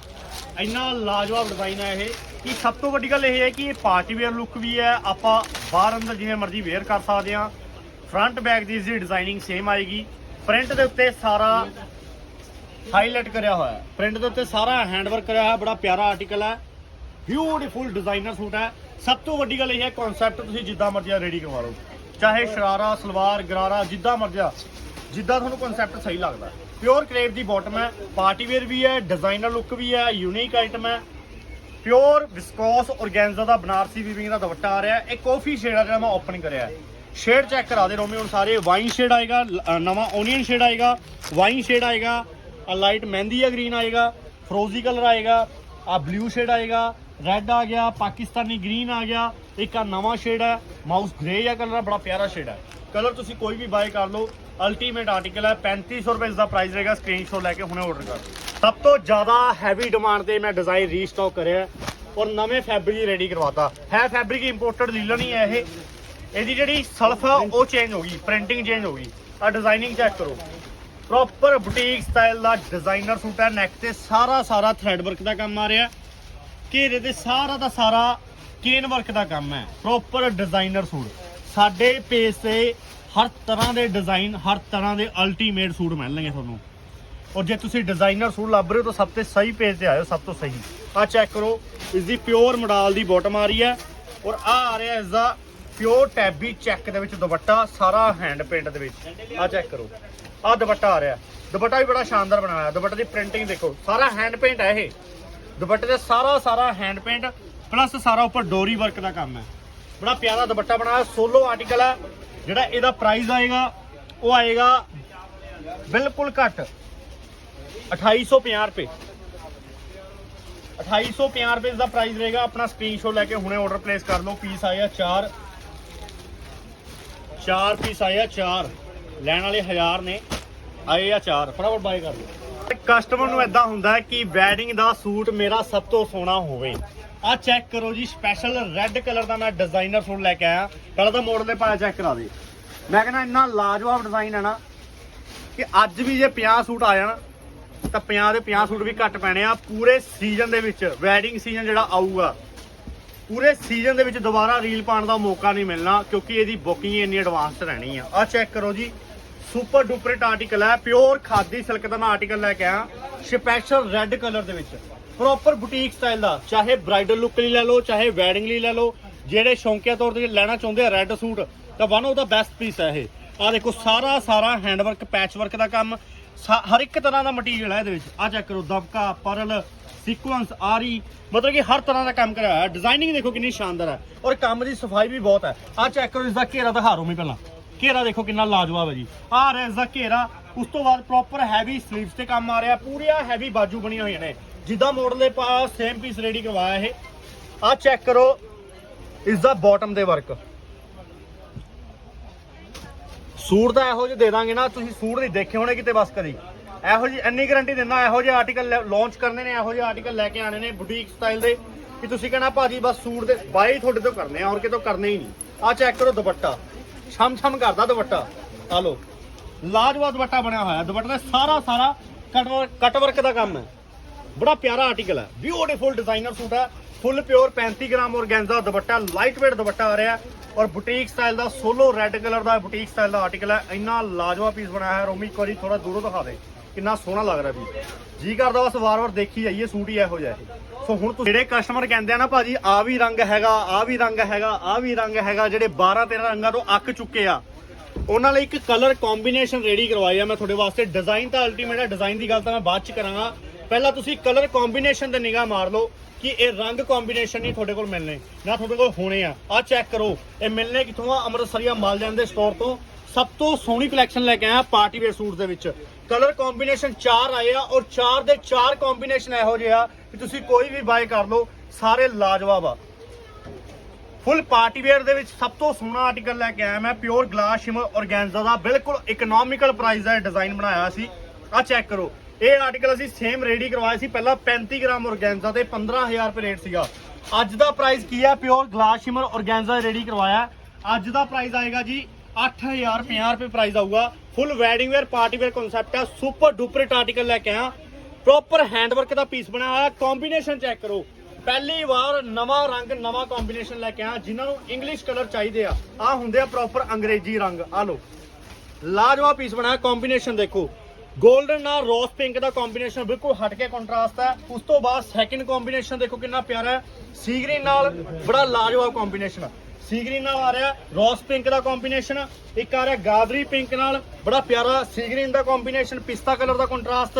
ਇੰਨਾ ਲਾਜਵਾਬ ਡਿਜ਼ਾਈਨ ਹੈ ਇਹ ਕਿ ਸਭ ਤੋਂ ਵੱਡੀ ਗੱਲ ਇਹ ਹੈ ਕਿ ਇਹ ਪਾਰਟੀ ਵੇਅਰ ਲੁੱਕ ਵੀ ਹੈ। ਆਪਾਂ ਬਾਹਰ ਅੰਦਰ ਜਿਵੇਂ ਮਰਜ਼ੀ ਵੇਅਰ ਕਰ ਸਕਦੇ ਆ ਫਰੰਟ ਬੈਕ ਦੀ ਇਸ ਦੀ ਡਿਜ਼ਾਈਨਿੰਗ ਸੇਮ ਆਏਗੀ। ਪ੍ਰਿੰਟ ਦੇ ਉੱਤੇ ਸਾਰਾ ਹਾਈਲਾਈਟ ਕਰਿਆ ਹੋਇਆ ਹੈ। ਪ੍ਰਿੰਟ ਦੇ ਉੱਤੇ ਸਾਰਾ ਹੈਂਡਵਰਕ ਕਰਿਆ ਹੋਇਆ, ਬੜਾ ਪਿਆਰਾ ਆਰਟੀਕਲ ਹੈ। ਬਿਊਟੀਫੁਲ ਡਿਜ਼ਾਈਨਰ ਸੂਟ ਹੈ। ਸਭ ਤੋਂ ਵੱਡੀ ਗੱਲ ਇਹ ਹੈ ਕਨਸੈਪਟ ਤੁਸੀਂ ਜਿੱਦਾਂ ਮਰਜ਼ੀ ਰੈਡੀ ਕਰਵਾ ਲਓ। ਚਾਹੇ ਸ਼ਰਾਰਾ, ਸਲਵਾਰ, ਗਰਾਰਾ, ਜਿੱਦਾਂ ਮਰਜ਼ਾ ਜਿੱਦਾਂ ਤੁਹਾਨੂੰ ਕਨਸੈਪਟ ਸਹੀ ਲੱਗਦਾ। ਪਿਓਰ ਕਰੇਪ ਦੀ ਬਾਟਮ ਹੈ ਪਾਰਟੀ ਵੇਅਰ ਵੀ ਹੈ ਡਿਜ਼ਾਈਨਰ ਲੁੱਕ ਵੀ ਹੈ ਯੂਨੀਕ ਆਈਟਮ ਹੈ। ਪਿਓਰ ਵਿਸਕੋਸ ਔਰਗੈਂਜ਼ਾ ਦਾ ਬਨਾਰਸੀ ਵੀਵਿੰਗ ਦਾ ਦੁਪੱਟਾ ਆ ਰਿਹਾ, ਇਹ ਕਾਫੀ ਸ਼ੇਡ ਆ ਜਿਹੜਾ ਮੈਂ ਓਪਨ ਕਰਿਆ ਸ਼ੇਡ ਚੈੱਕ ਕਰਾ ਦੇ ਰੋਮੀ, ਹੁਣ ਸਾਰੇ ਵਾਈਨ ਸ਼ੇਡ ਆਏਗਾ ਨਵਾਂ ਓਨੀਅਨ ਸ਼ੇਡ ਆਏਗਾ ਵਾਈਨ ਸ਼ੇਡ ਆਏਗਾ ਲਾਈਟ ਮਹਿੰਦੀ ਆ ਗ੍ਰੀਨ ਆਏਗਾ ਫਰੋਜ਼ੀ ਕਲਰ ਆਏਗਾ, ਆ ਬਲੂ ਸ਼ੇਡ ਆਏਗਾ ਰੈੱਡ ਆ ਗਿਆ, ਪਾਕਿਸਤਾਨੀ ਗ੍ਰੀਨ ਆ ਗਿਆ, ਇੱਕ ਆ ਨਵਾਂ ਸ਼ੇਡ ਹੈ। ਮਾਊਸ ਗ੍ਰੇ ਆ ਕਲਰ ਹੈ ਬੜਾ ਪਿਆਰਾ ਸ਼ੇਡ ਹੈ। ਕਲਰ ਤੁਸੀਂ ਕੋਈ ਵੀ ਬਾਏ ਕਰ ਲਓ ਅਲਟੀਮੇਟ ਆਰਟੀਕਲ ਹੈ 3500 ਰੁਪਏ ਇਸ ਦਾ ਪ੍ਰਾਈਸ ਰਹੇਗਾ ਸਕਰੀਨਸ਼ਾਟ ਲੈ ਕੇ ਹੁਣੇ ਆਰਡਰ ਕਰ। ਦਿਓ ਸਭ ਤੋਂ ਜ਼ਿਆਦਾ ਹੈਵੀ ਡਿਮਾਂਡ ਤੇ ਮੈਂ ਡਿਜ਼ਾਈਨ ਰੀਸਟਾਕ ਕਰਿਆ ਔਰ ਨਵੇਂ ਫੈਬਰਿਕ ਰੈਡੀ ਕਰਵਾਤਾ। ਹੈ ਫੈਬਰਿਕ ਇੰਪੋਰਟਡ ਲੀਲਨ ਹੀ ਹੈ ਇਹ। ਇਹਦੀ ਜਿਹੜੀ ਸਲਫ ਆ, ਉਹ ਚੇਂਜ ਹੋ ਗਈ ਪ੍ਰਿੰਟਿੰਗ ਚੇਂਜ ਹੋ ਗਈ। ਆ ਡਿਜ਼ਾਈਨਿੰਗ ਚੈੱਕ ਕਰੋ। ਪ੍ਰੋਪਰ ਬੁਟੀਕ ਸਟਾਈਲ ਦਾ ਡਿਜ਼ਾਈਨਰ ਸੂਟ ਹੈ ਨੈਕ ਤੇ ਸਾਰਾ ਸਾਰਾ ਥ੍ਰੈਡ ਵਰਕ ਦਾ ਕੰਮ ਆ ਰਿਹਾ ਘੇਰੇ ਦੇ ਸਾਰਾ ਦਾ ਸਾਰਾ ਕੇਨ ਵਰਕ ਦਾ ਕੰਮ ਹੈ। Proper designer suit. ਸਾਡੇ ਪੇਜ ਤੇ ਹਰ ਤਰ੍ਹਾਂ ਦੇ ਡਿਜ਼ਾਈਨ ਹਰ ਤਰ੍ਹਾਂ ਦੇ ਅਲਟੀਮੇਟ ਸੂਟ ਮਿਲਣਗੇ ਤੁਹਾਨੂੰ। ਔਰ ਜੇ ਤੁਸੀਂ ਡਿਜ਼ਾਈਨਰ ਸੂਟ ਲੱਭ ਰਹੇ ਹੋ ਤਾਂ ਸਭ ਤੋਂ ਸਹੀ ਪੇਜ ਤੇ ਆਇਓ, ਸਭ ਤੋਂ ਸਹੀ। ਆ ਚੈੱਕ ਕਰੋ, ਇਸ ਦੀ ਪਿਓਰ ਮਡਾਲ ਦੀ ਬਾਟਮ ਆ ਰਹੀ ਹੈ। ਔਰ ਆ ਆ ਰਿਹਾ ਇਸ ਦਾ ਪਿਓਰ ਟੈਬੀ ਚੈੱਕ ਦੇ ਵਿੱਚ ਦੁਪੱਟਾ, ਸਾਰਾ ਹੈਂਡ ਪੇਂਟ ਦੇ ਵਿੱਚ। ਆ ਚੈੱਕ ਕਰੋ। ਆ ਦੁਪੱਟਾ ਆ ਰਿਹਾ। ਦੁਪੱਟਾ ਵੀ ਬੜਾ ਸ਼ਾਨਦਾਰ ਬਣਾਇਆ। ਦੁਪੱਟੇ ਦੀ ਪ੍ਰਿੰਟਿੰਗ ਦੇਖੋ। ਸਾਰਾ ਹੈਂਡ ਪੇਂਟ ਹੈ ਇਹ। ਦੁਪੱਟੇ ਤੇ ਸਾਰਾ ਸਾਰਾ ਹੈਂਡ ਪੇਂਟ ਪਲੱਸ ਸਾਰਾ ਉੱਪਰ ਡੋਰੀ ਵਰਕ ਦਾ ਕੰਮ ਹੈ। ਬੜਾ ਪਿਆਰਾ ਦੁਪੱਟਾ ਬਣਾਇਆ ਸੋਲੋ ਆਰਟੀਕਲ ਹੈ, ਜਿਹੜਾ ਇਹਦਾ ਪ੍ਰਾਈਸ ਆਏਗਾ, ਉਹ ਆਏਗਾ ਬਿਲਕੁਲ ਘੱਟ 2850 ਰੁਪਏ। 2850 ਰੁਪਏ ਦਾ ਪ੍ਰਾਈਸ ਰਹੇਗਾ, ਆਪਣਾ ਸਕਰੀਨਸ਼ਾਟ ਲੈ ਕੇ ਹੁਣੇ ਆਰਡਰ ਪਲੇਸ ਕਰ ਲਓ ਪੀਸ ਆਇਆ 4 4 ਪੀਸ ਆਇਆ 4 ਲੈਣ ਵਾਲੇ 1000 ਨੇ, ਆਏ ਆ 4 ਫਟਾਫਟ ਬਾਏ ਕਰ ਲਓ। ਕਸਟਮਰ ਨੂੰ ਇਦਾਂ ਹੁੰਦਾ ਕਿ ਵੈਡਿੰਗ ਦਾ ਸੂਟ ਮੇਰਾ ਸਭ ਤੋਂ ਸੋਹਣਾ ਹੋਵੇ। ਆ ਚੈੱਕ ਕਰੋ ਜੀ ਸਪੈਸ਼ਲ ਰੈੱਡ ਕਲਰ ਦਾ ਮੈਂ ਡਿਜ਼ਾਈਨਰ ਸੂਟ ਲੈ ਕੇ ਆਇਆ। ਪਹਿਲਾਂ ਤਾਂ ਮਾਡਲ ਦੇ ਪਾਇਆ ਚੈੱਕ ਕਰਾ ਦੇ। ਮੈਂ ਕਹਿੰਦਾ ਇੰਨਾ ਲਾਜਵਾਬ ਡਿਜ਼ਾਈਨ ਹੈ ਨਾ ਕਿ ਅੱਜ ਵੀ ਜੇ 50 ਸੂਟ ਆ ਜਾਣ, ਤਾਂ 50 ਦੇ 50 ਸੂਟ ਵੀ ਘੱਟ ਪੈਣੇ ਆ ਪੂਰੇ ਸੀਜ਼ਨ ਦੇ ਵਿੱਚ। ਵੈਡਿੰਗ ਸੀਜ਼ਨ ਜਿਹੜਾ ਆਊਗਾ, ਪੂਰੇ ਸੀਜ਼ਨ ਦੇ ਵਿੱਚ ਦੁਬਾਰਾ ਰੀਲ ਪਾਉਣ ਦਾ ਮੌਕਾ ਨਹੀਂ ਮਿਲਣਾ ਕਿਉਂਕਿ ਇਹਦੀ ਬੁਕਿੰਗ ਇੰਨੀ ਐਡਵਾਂਸ ਰਹਿਣੀ ਆ। ਆ ਚੈੱਕ ਕਰੋ ਜੀ। ਸੁਪਰ ਡੁਪਰੇਟ ਆਰਟੀਕਲ ਹੈ, ਪਿਓਰ ਖਾਦੀ ਸਿਲਕ ਦਾ ਮੈਂ ਆਰਟੀਕਲ ਲੈ ਕੇ ਆਇਆ। ਸਪੈਸ਼ਲ ਰੈੱਡ ਕਲਰ ਦੇ ਵਿੱਚ। ਪ੍ਰੋਪਰ ਬੁਟੀਕ ਸਟਾਈਲ ਦਾ, ਚਾਹੇ ਬ੍ਰਾਈਡਲ ਲੁੱਕ ਲਈ ਲੈ ਲਓ, ਚਾਹੇ ਵੈਡਿੰਗ ਲਈ ਲੈ ਲਓ, ਜਿਹੜੇ ਸ਼ੌਂਕੀਆ ਤੌਰ ਤੇ ਲੈਣਾ ਚਾਹੁੰਦੇ ਆ ਰੈੱਡ ਸੂਟ ਤਾਂ ਵਨ ਆਫ ਦਾ ਬੈਸਟ ਪੀਸ ਹੈ ਇਹ। ਆ ਦੇਖੋ ਸਾਰਾ ਸਾਰਾ ਹੈਂਡਵਰਕ ਪੈਚ ਵਰਕ ਦਾ ਕੰਮ ਹਰ ਇੱਕ ਤਰ੍ਹਾਂ ਦਾ ਮਟੀਰੀਅਲ ਹੈ ਇਹਦੇ ਵਿੱਚ। ਆ ਚੈੱਕ ਕਰੋ, ਦਬਕਾ, ਪਰਲ ਸੀਕੁਐਂਸ ਆਰੀ, ਮਤਲਬ ਕਿ ਹਰ ਤਰ੍ਹਾਂ ਦਾ ਕੰਮ ਕਰਾਇਆ ਹੈ ਡਿਜ਼ਾਈਨਿੰਗ ਦੇਖੋ ਕਿੰਨੀ ਸ਼ਾਨਦਾਰ ਹੈ। ਔਰ ਕੰਮ ਦੀ ਸਫ਼ਾਈ ਵੀ ਬਹੁਤ ਹੈ। ਆ ਚੈੱਕ ਕਰੋ ਇਸ ਦਾ ਘੇਰਾ ਦਿਖਾ ਰੋ ਮੈਂ ਪਹਿਲਾਂ। ਘੇਰਾ ਦੇਖੋ ਕਿੰਨਾ ਲਾਜਵਾਬ ਹੈ ਜੀ। ਆ ਰਿਹਾ ਇਸ ਦਾ ਘੇਰਾ, ਉਸ ਤੋਂ ਬਾਅਦ ਪ੍ਰੋਪਰ ਹੈਵੀ ਸਲੀਵਸ ਤੇ ਕੰਮ ਆ ਰਿਹਾ ਪੂਰੀਆਂ ਹੈਵੀ ਬਾਜੂ ਬਣੀਆਂ ਹੋਈਆਂ ਨੇ। ਜਿੱਦਾਂ ਮੋਡਲ ਦੇ ਪਾ ਸੇਮ ਪੀਸ ਰੈਡੀ ਕਰਵਾਇਆ ਇਹ। ਆ ਚੈੱਕ ਕਰੋ, ਇਸ ਦਾ ਬਾਟਮ ਦੇ ਵਰਕ ਸੂਟ ਦਾ ਇਹੋ ਜਿਹੇ ਦੇ ਦਾਂਗੇ ਨਾ, ਤੁਸੀਂ ਸੂਟ ਨਹੀਂ ਦੇਖੇ ਹੋਣੇ ਕਿਤੇ ਬਸ ਕਦੀ। ਇਹੋ ਜਿਹੀ ਇੰਨੀ ਗਾਰੰਟੀ ਦਿੰਦਾ, ਇਹੋ ਜਿਹੇ ਆਰਟੀਕਲ ਲਾਂਚ ਕਰਨੇ ਨੇ, ਇਹੋ ਜਿਹੇ ਆਰਟੀਕਲ ਲੈ ਕੇ ਆਣੇ ਨੇ ਬੁਟੀਕ ਸਟਾਈਲ ਦੇ, ਕਿ ਤੁਸੀਂ ਕਹਿਣਾ ਭਾਜੀ ਬਸ ਸੂਟ ਦੇ ਬਾਈ ਤੁਹਾਡੇ ਤੋਂ ਕਰਨੇ ਆ, ਹੋਰ ਕਿਤੋਂ ਕਰਨੇ ਹੀ ਨਹੀਂ। ਆ ਚੈੱਕ ਕਰੋ ਦੁਪੱਟਾ। ਛਮ ਛਮ ਕਰਦਾ ਦੁਪੱਟਾ। ਆ ਲੋ ਲਾਜਵਾਬ ਦੁਪੱਟਾ ਬਣਿਆ ਹੋਇਆ। ਦੁਪੱਟੇ ਦਾ ਸਾਰਾ ਸਾਰਾ ਕਟ ਵਰਕ ਦਾ ਕੰਮ ਹੈ। ਬੜਾ ਪਿਆਰਾ ਆਰਟੀਕਲ ਹੈ। ਬਿਊਟੀਫੁਲ ਡਿਜ਼ਾਈਨਰ ਸੂਟ ਹੈ। Full pure 35 gram organza dupatta light weight dupatta ਆ ਰਿਹਾ ਔਰ ਬੁਟੀਕ ਸਟਾਈਲ ਦਾ ਸੋਲੋ ਰੈੱਡ ਕਲਰ ਦਾ ਬੁਟੀਕ ਸਟਾਈਲ ਦਾ ਆਰਟੀਕਲ ਹੈ। ਇੰਨਾ ਲਾਜਵਾ ਪੀਸ ਬਣਾਇਆ ਹੈ ਰੋਮੀ ਇੱਕ ਥੋੜਾ ਦੂਰੋਂ ਦਿਖਾ ਦੇ। ਕਿੰਨਾ ਸੋਹਣਾ ਲੱਗ ਰਿਹਾ ਵੀ ਜੀ ਕਰਦਾ ਬਸ ਵਾਰ-ਵਾਰ ਦੇਖੀ ਜਾਈਏ, ਸੂਟ ਹੀ ਇਹੋ ਜਿਹਾ ਸੋ ਹੁਣ ਤੁਸੀਂ ਜਿਹੜੇ ਕਸਟਮਰ ਕਹਿੰਦੇ ਆ ਨਾ ਭਾਜੀ, ਆ ਵੀ ਰੰਗ ਹੈਗਾ, ਆ ਵੀ ਰੰਗ ਹੈਗਾ, ਆ ਵੀ ਰੰਗ ਹੈਗਾ ਜਿਹੜੇ 12 13 ਰੰਗਾਂ ਤੋਂ ਅੱਕ ਚੁੱਕੇ ਆ, ਉਹਨਾਂ ਲਈ ਇੱਕ ਕਲਰ ਕੰਬੀਨੇਸ਼ਨ ਰੈਡੀ ਕਰਵਾਈ ਆ ਮੈਂ ਤੁਹਾਡੇ ਵਾਸਤੇ। ਡਿਜ਼ਾਈਨ ਤਾਂ ਅਲਟੀਮੇਟ ਹੈ ਡਿਜ਼ਾਈਨ ਦੀ ਗੱਲ ਤਾਂ ਮੈਂ ਬਾਅਦ ਚ ਕਰਾਂਗਾ। ਪਹਿਲਾਂ ਤੁਸੀਂ ਕਲਰ ਕੰਬੀਨੇਸ਼ਨ ਤੇ ਨਿਗਾਹ ਮਾਰ ਲਓ ਕਿ ਇਹ ਰੰਗ ਕੰਬੀਨੇਸ਼ਨ ਨਹੀਂ ਤੁਹਾਡੇ ਕੋਲ ਮਿਲਨੇ ਨਾ ਤੁਹਾਡੇ ਕੋਲ ਹੋਣੇ ਆ। ਆ ਚੈੱਕ ਕਰੋ, ਇਹ ਮਿਲਨੇ ਕਿੱਥੋਂ ਆ? ਅੰਮ੍ਰਿਤਸਰੀਆ ਮਾਲ ਜਾਂਦੇ ਸਟੋਰ ਤੋਂ। ਸਭ ਤੋਂ ਸੋਹਣੀ ਕਲੈਕਸ਼ਨ ਲੈ ਕੇ ਆਇਆ, ਪਾਰਟੀ ਵੇਅਰ ਸੂਟ ਦੇ ਵਿੱਚ। ਕਲਰ ਕੰਬੀਨੇਸ਼ਨ ਚਾਰ ਆਏ ਆ ਔਰ ਚਾਰ ਦੇ ਚਾਰ ਕੰਬੀਨੇਸ਼ਨ ਇਹੋ ਜਿਹੇ ਆ ਕਿ ਤੁਸੀਂ ਕੋਈ ਵੀ ਬਾਏ ਕਰ ਲਓ, ਸਾਰੇ ਲਾਜਵਾਬ ਆ। ਫੁੱਲ ਪਾਰਟੀ ਵੇਅਰ ਦੇ ਵਿੱਚ ਸਭ ਤੋਂ ਸੋਹਣਾ ਆਰਟੀਕਲ ਲੈ ਕੇ ਆਇਆ ਮੈਂ ਪਿਓਰ ਗਲਾਸ ਸ਼ਿਮਰ ਔਰਗੈਂਜ਼ਾ ਦਾ ਬਿਲਕੁਲ ਇਕਨੋਮਿਕਲ ਪ੍ਰਾਈਸ ਦਾ ਡਿਜ਼ਾਈਨ ਬਣਾਇਆ ਸੀ। ਆ ਚੈੱਕ ਕਰੋ, ਇਹ ਆਰਟੀਕਲ ਅਸੀਂ ਸੇਮ ਰੈਡੀ ਕਰਵਾਇਆ ਸੀ, ਪਹਿਲਾਂ 35 ਗ੍ਰਾਮ ਔਰਗੈਂਜ਼ਾ ਤੇ 15000 ਰੁਪਏ ਰੇਟ ਸੀਗਾ। ਅੱਜ ਦਾ ਪ੍ਰਾਈਸ ਕੀ ਹੈ pure glass shimmer organza ready ਕਰਵਾਇਆ। ਅੱਜ ਦਾ ਪ੍ਰਾਈਸ ਆਏਗਾ ਜੀ 8050 ਰੁਪਏ ਪ੍ਰਾਈਸ ਆਊਗਾ। Full wedding wear party wear concept ਹੈ ਸੁਪਰ ਡੁਪਰ ਆਰਟੀਕਲ ਲੈ ਕੇ ਆਇਆ। ਪ੍ਰੋਪਰ ਹੈਂਡਵਰਕ ਦਾ ਪੀਸ ਬਣਾਇਆ ਹੋਇਆ। ਕੰਬੀਨੇਸ਼ਨ ਚੈੱਕ ਕਰੋ। ਪਹਿਲੀ ਵਾਰ ਨਵਾਂ ਰੰਗ, ਨਵਾਂ ਕੰਬੀਨੇਸ਼ਨ ਲੈ ਕੇ ਆਇਆ। ਜਿਨ੍ਹਾਂ ਨੂੰ ਇੰਗਲਿਸ਼ ਕਲਰ ਚਾਹੀਦੇ ਆ। ਆ ਹੁੰਦੇ ਆ ਪ੍ਰੋਪਰ ਅੰਗਰੇਜ਼ੀ ਰੰਗ। ਆ ਲੋ ਲਾਜਵਾਬ ਪੀਸ ਬਣਾਇਆ। ਕੰਬੀਨੇਸ਼ਨ ਦੇਖੋ। 골ਡਨ ਨਾਲ ਰੋਜ਼ ਪਿੰਕ ਦਾ ਕੰਬੀਨੇਸ਼ਨ ਬਿਲਕੁਲ ਹਟ ਕੇ ਕੰਟਰਾਸਟ ਹੈ ਉਸ ਤੋਂ ਬਾਅਦ ਸੈਕਿੰਡ ਕੰਬੀਨੇਸ਼ਨ ਦੇਖੋ ਕਿੰਨਾ ਪਿਆਰਾ ਹੈ। ਸੀ ਗ੍ਰੀਨ ਨਾਲ ਬੜਾ ਲਾਜਵਾਬ ਕੰਬੀਨੇਸ਼ਨ ਸੀ ਗ੍ਰੀਨ ਨਾਲ ਆ ਰਿਹਾ ਰੋਜ਼ ਪਿੰਕ ਦਾ ਕੰਬੀਨੇਸ਼ਨ ਇੱਕ ਆ ਰਿਹਾ ਗਾਦਰੀ ਪਿੰਕ ਨਾਲ, ਬੜਾ ਪਿਆਰਾ ਸੀ ਗ੍ਰੀਨ ਦਾ ਕੰਬੀਨੇਸ਼ਨ ਪਿਸਤਾ ਕਲਰ ਦਾ ਕੰਟਰਾਸਟ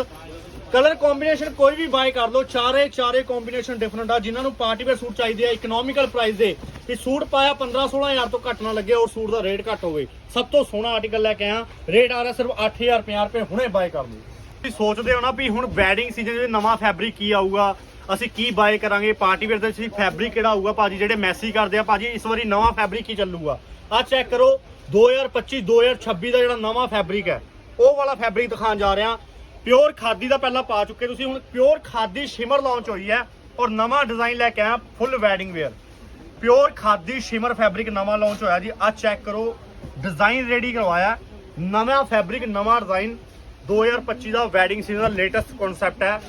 ਕਲਰ ਕੰਬੀਨੇਸ਼ਨ ਕੋਈ ਵੀ ਬਾਏ ਕਰ ਲਓ, ਚਾਰੇ ਚਾਰੇ ਕੰਬੀਨੇਸ਼ਨ ਡਿਫਰੈਂਟ ਆ, ਜਿਨ੍ਹਾਂ ਨੂੰ ਪਾਰਟੀ ਵੇਅਰ ਸੂਟ ਚਾਹੀਦੇ ਆ ਇਕਨੋਮਿਕਲ ਪ੍ਰਾਈਸ ਦੇ। ਵੀ ਸੂਟ ਪਾਇਆ 15 16000 ਤੋਂ ਘੱਟ ਨਾ ਲੱਗੇ ਔਰ ਸੂਟ ਦਾ ਰੇਟ ਘੱਟ ਹੋਵੇ। ਸਭ ਤੋਂ ਸੋਹਣਾ ਆਰਟੀਕਲ ਲੈ ਕੇ ਆਇਆ ਰੇਟ ਆ ਰਿਹਾ ਸਿਰਫ 8050 ਰੁਪਏ, ਹੁਣੇ ਬਾਏ ਕਰ ਲਓ। ਤੁਸੀਂ ਸੋਚਦੇ ਹੋ ਨਾ ਵੀ ਹੁਣ ਵੈਡਿੰਗ ਸੀਜ਼ਨ ਵਿੱਚ ਨਵਾਂ ਫੈਬਰਿਕ ਕੀ ਆਊਗਾ ਅਸੀਂ ਕੀ ਬਾਏ ਕਰਾਂਗੇ? ਪਾਰਟੀ ਵੇਅਰ ਦੇ ਵਿੱਚ ਫੈਬਰਿਕ ਕਿਹੜਾ ਆਊਗਾ ਭਾਜੀ? ਜਿਹੜੇ ਮੈਸੀ ਕਰਦੇ ਆ ਭਾਜੀ, ਇਸ ਵਾਰੀ ਨਵਾਂ ਫੈਬਰਿਕ ਹੀ ਚੱਲੂਗਾ। ਆ ਚੈੱਕ ਕਰੋ 2025 2026 ਦਾ ਜਿਹੜਾ ਨਵਾਂ ਫੈਬਰਿਕ ਹੈ, ਉਹ ਵਾਲਾ ਫੈਬਰਿਕ ਦਿਖਾਉਣ ਜਾ ਰਿਹਾ। ਪਿਓਰ ਖਾਦੀ ਦਾ ਪਹਿਲਾਂ ਪਾ ਚੁੱਕੇ ਤੁਸੀਂ, ਹੁਣ ਪਿਓਰ ਖਾਦੀ ਸ਼ਿਮਰ ਲਾਂਚ ਹੋਈ ਹੈ ਔਰ ਨਵਾਂ ਡਿਜ਼ਾਈਨ ਲੈ ਕੇ ਆਇਆ full wedding wear pure khadi shimmer fabric ਨਵਾਂ ਲਾਂਚ ਹੋਇਆ ਜੀ। ਆ ਚੈੱਕ ਕਰੋ ਡਿਜ਼ਾਈਨ ਰੈਡੀ ਕਰਵਾਇਆ। ਨਵਾਂ ਫੈਬਰਿਕ ਨਵਾਂ ਡਿਜ਼ਾਈਨ 2025 ਦਾ ਵੈਡਿੰਗ ਸੀਜ਼ਨ ਦਾ ਲੇਟੈਸਟ ਕਨਸੈਪਟ ਹੈ।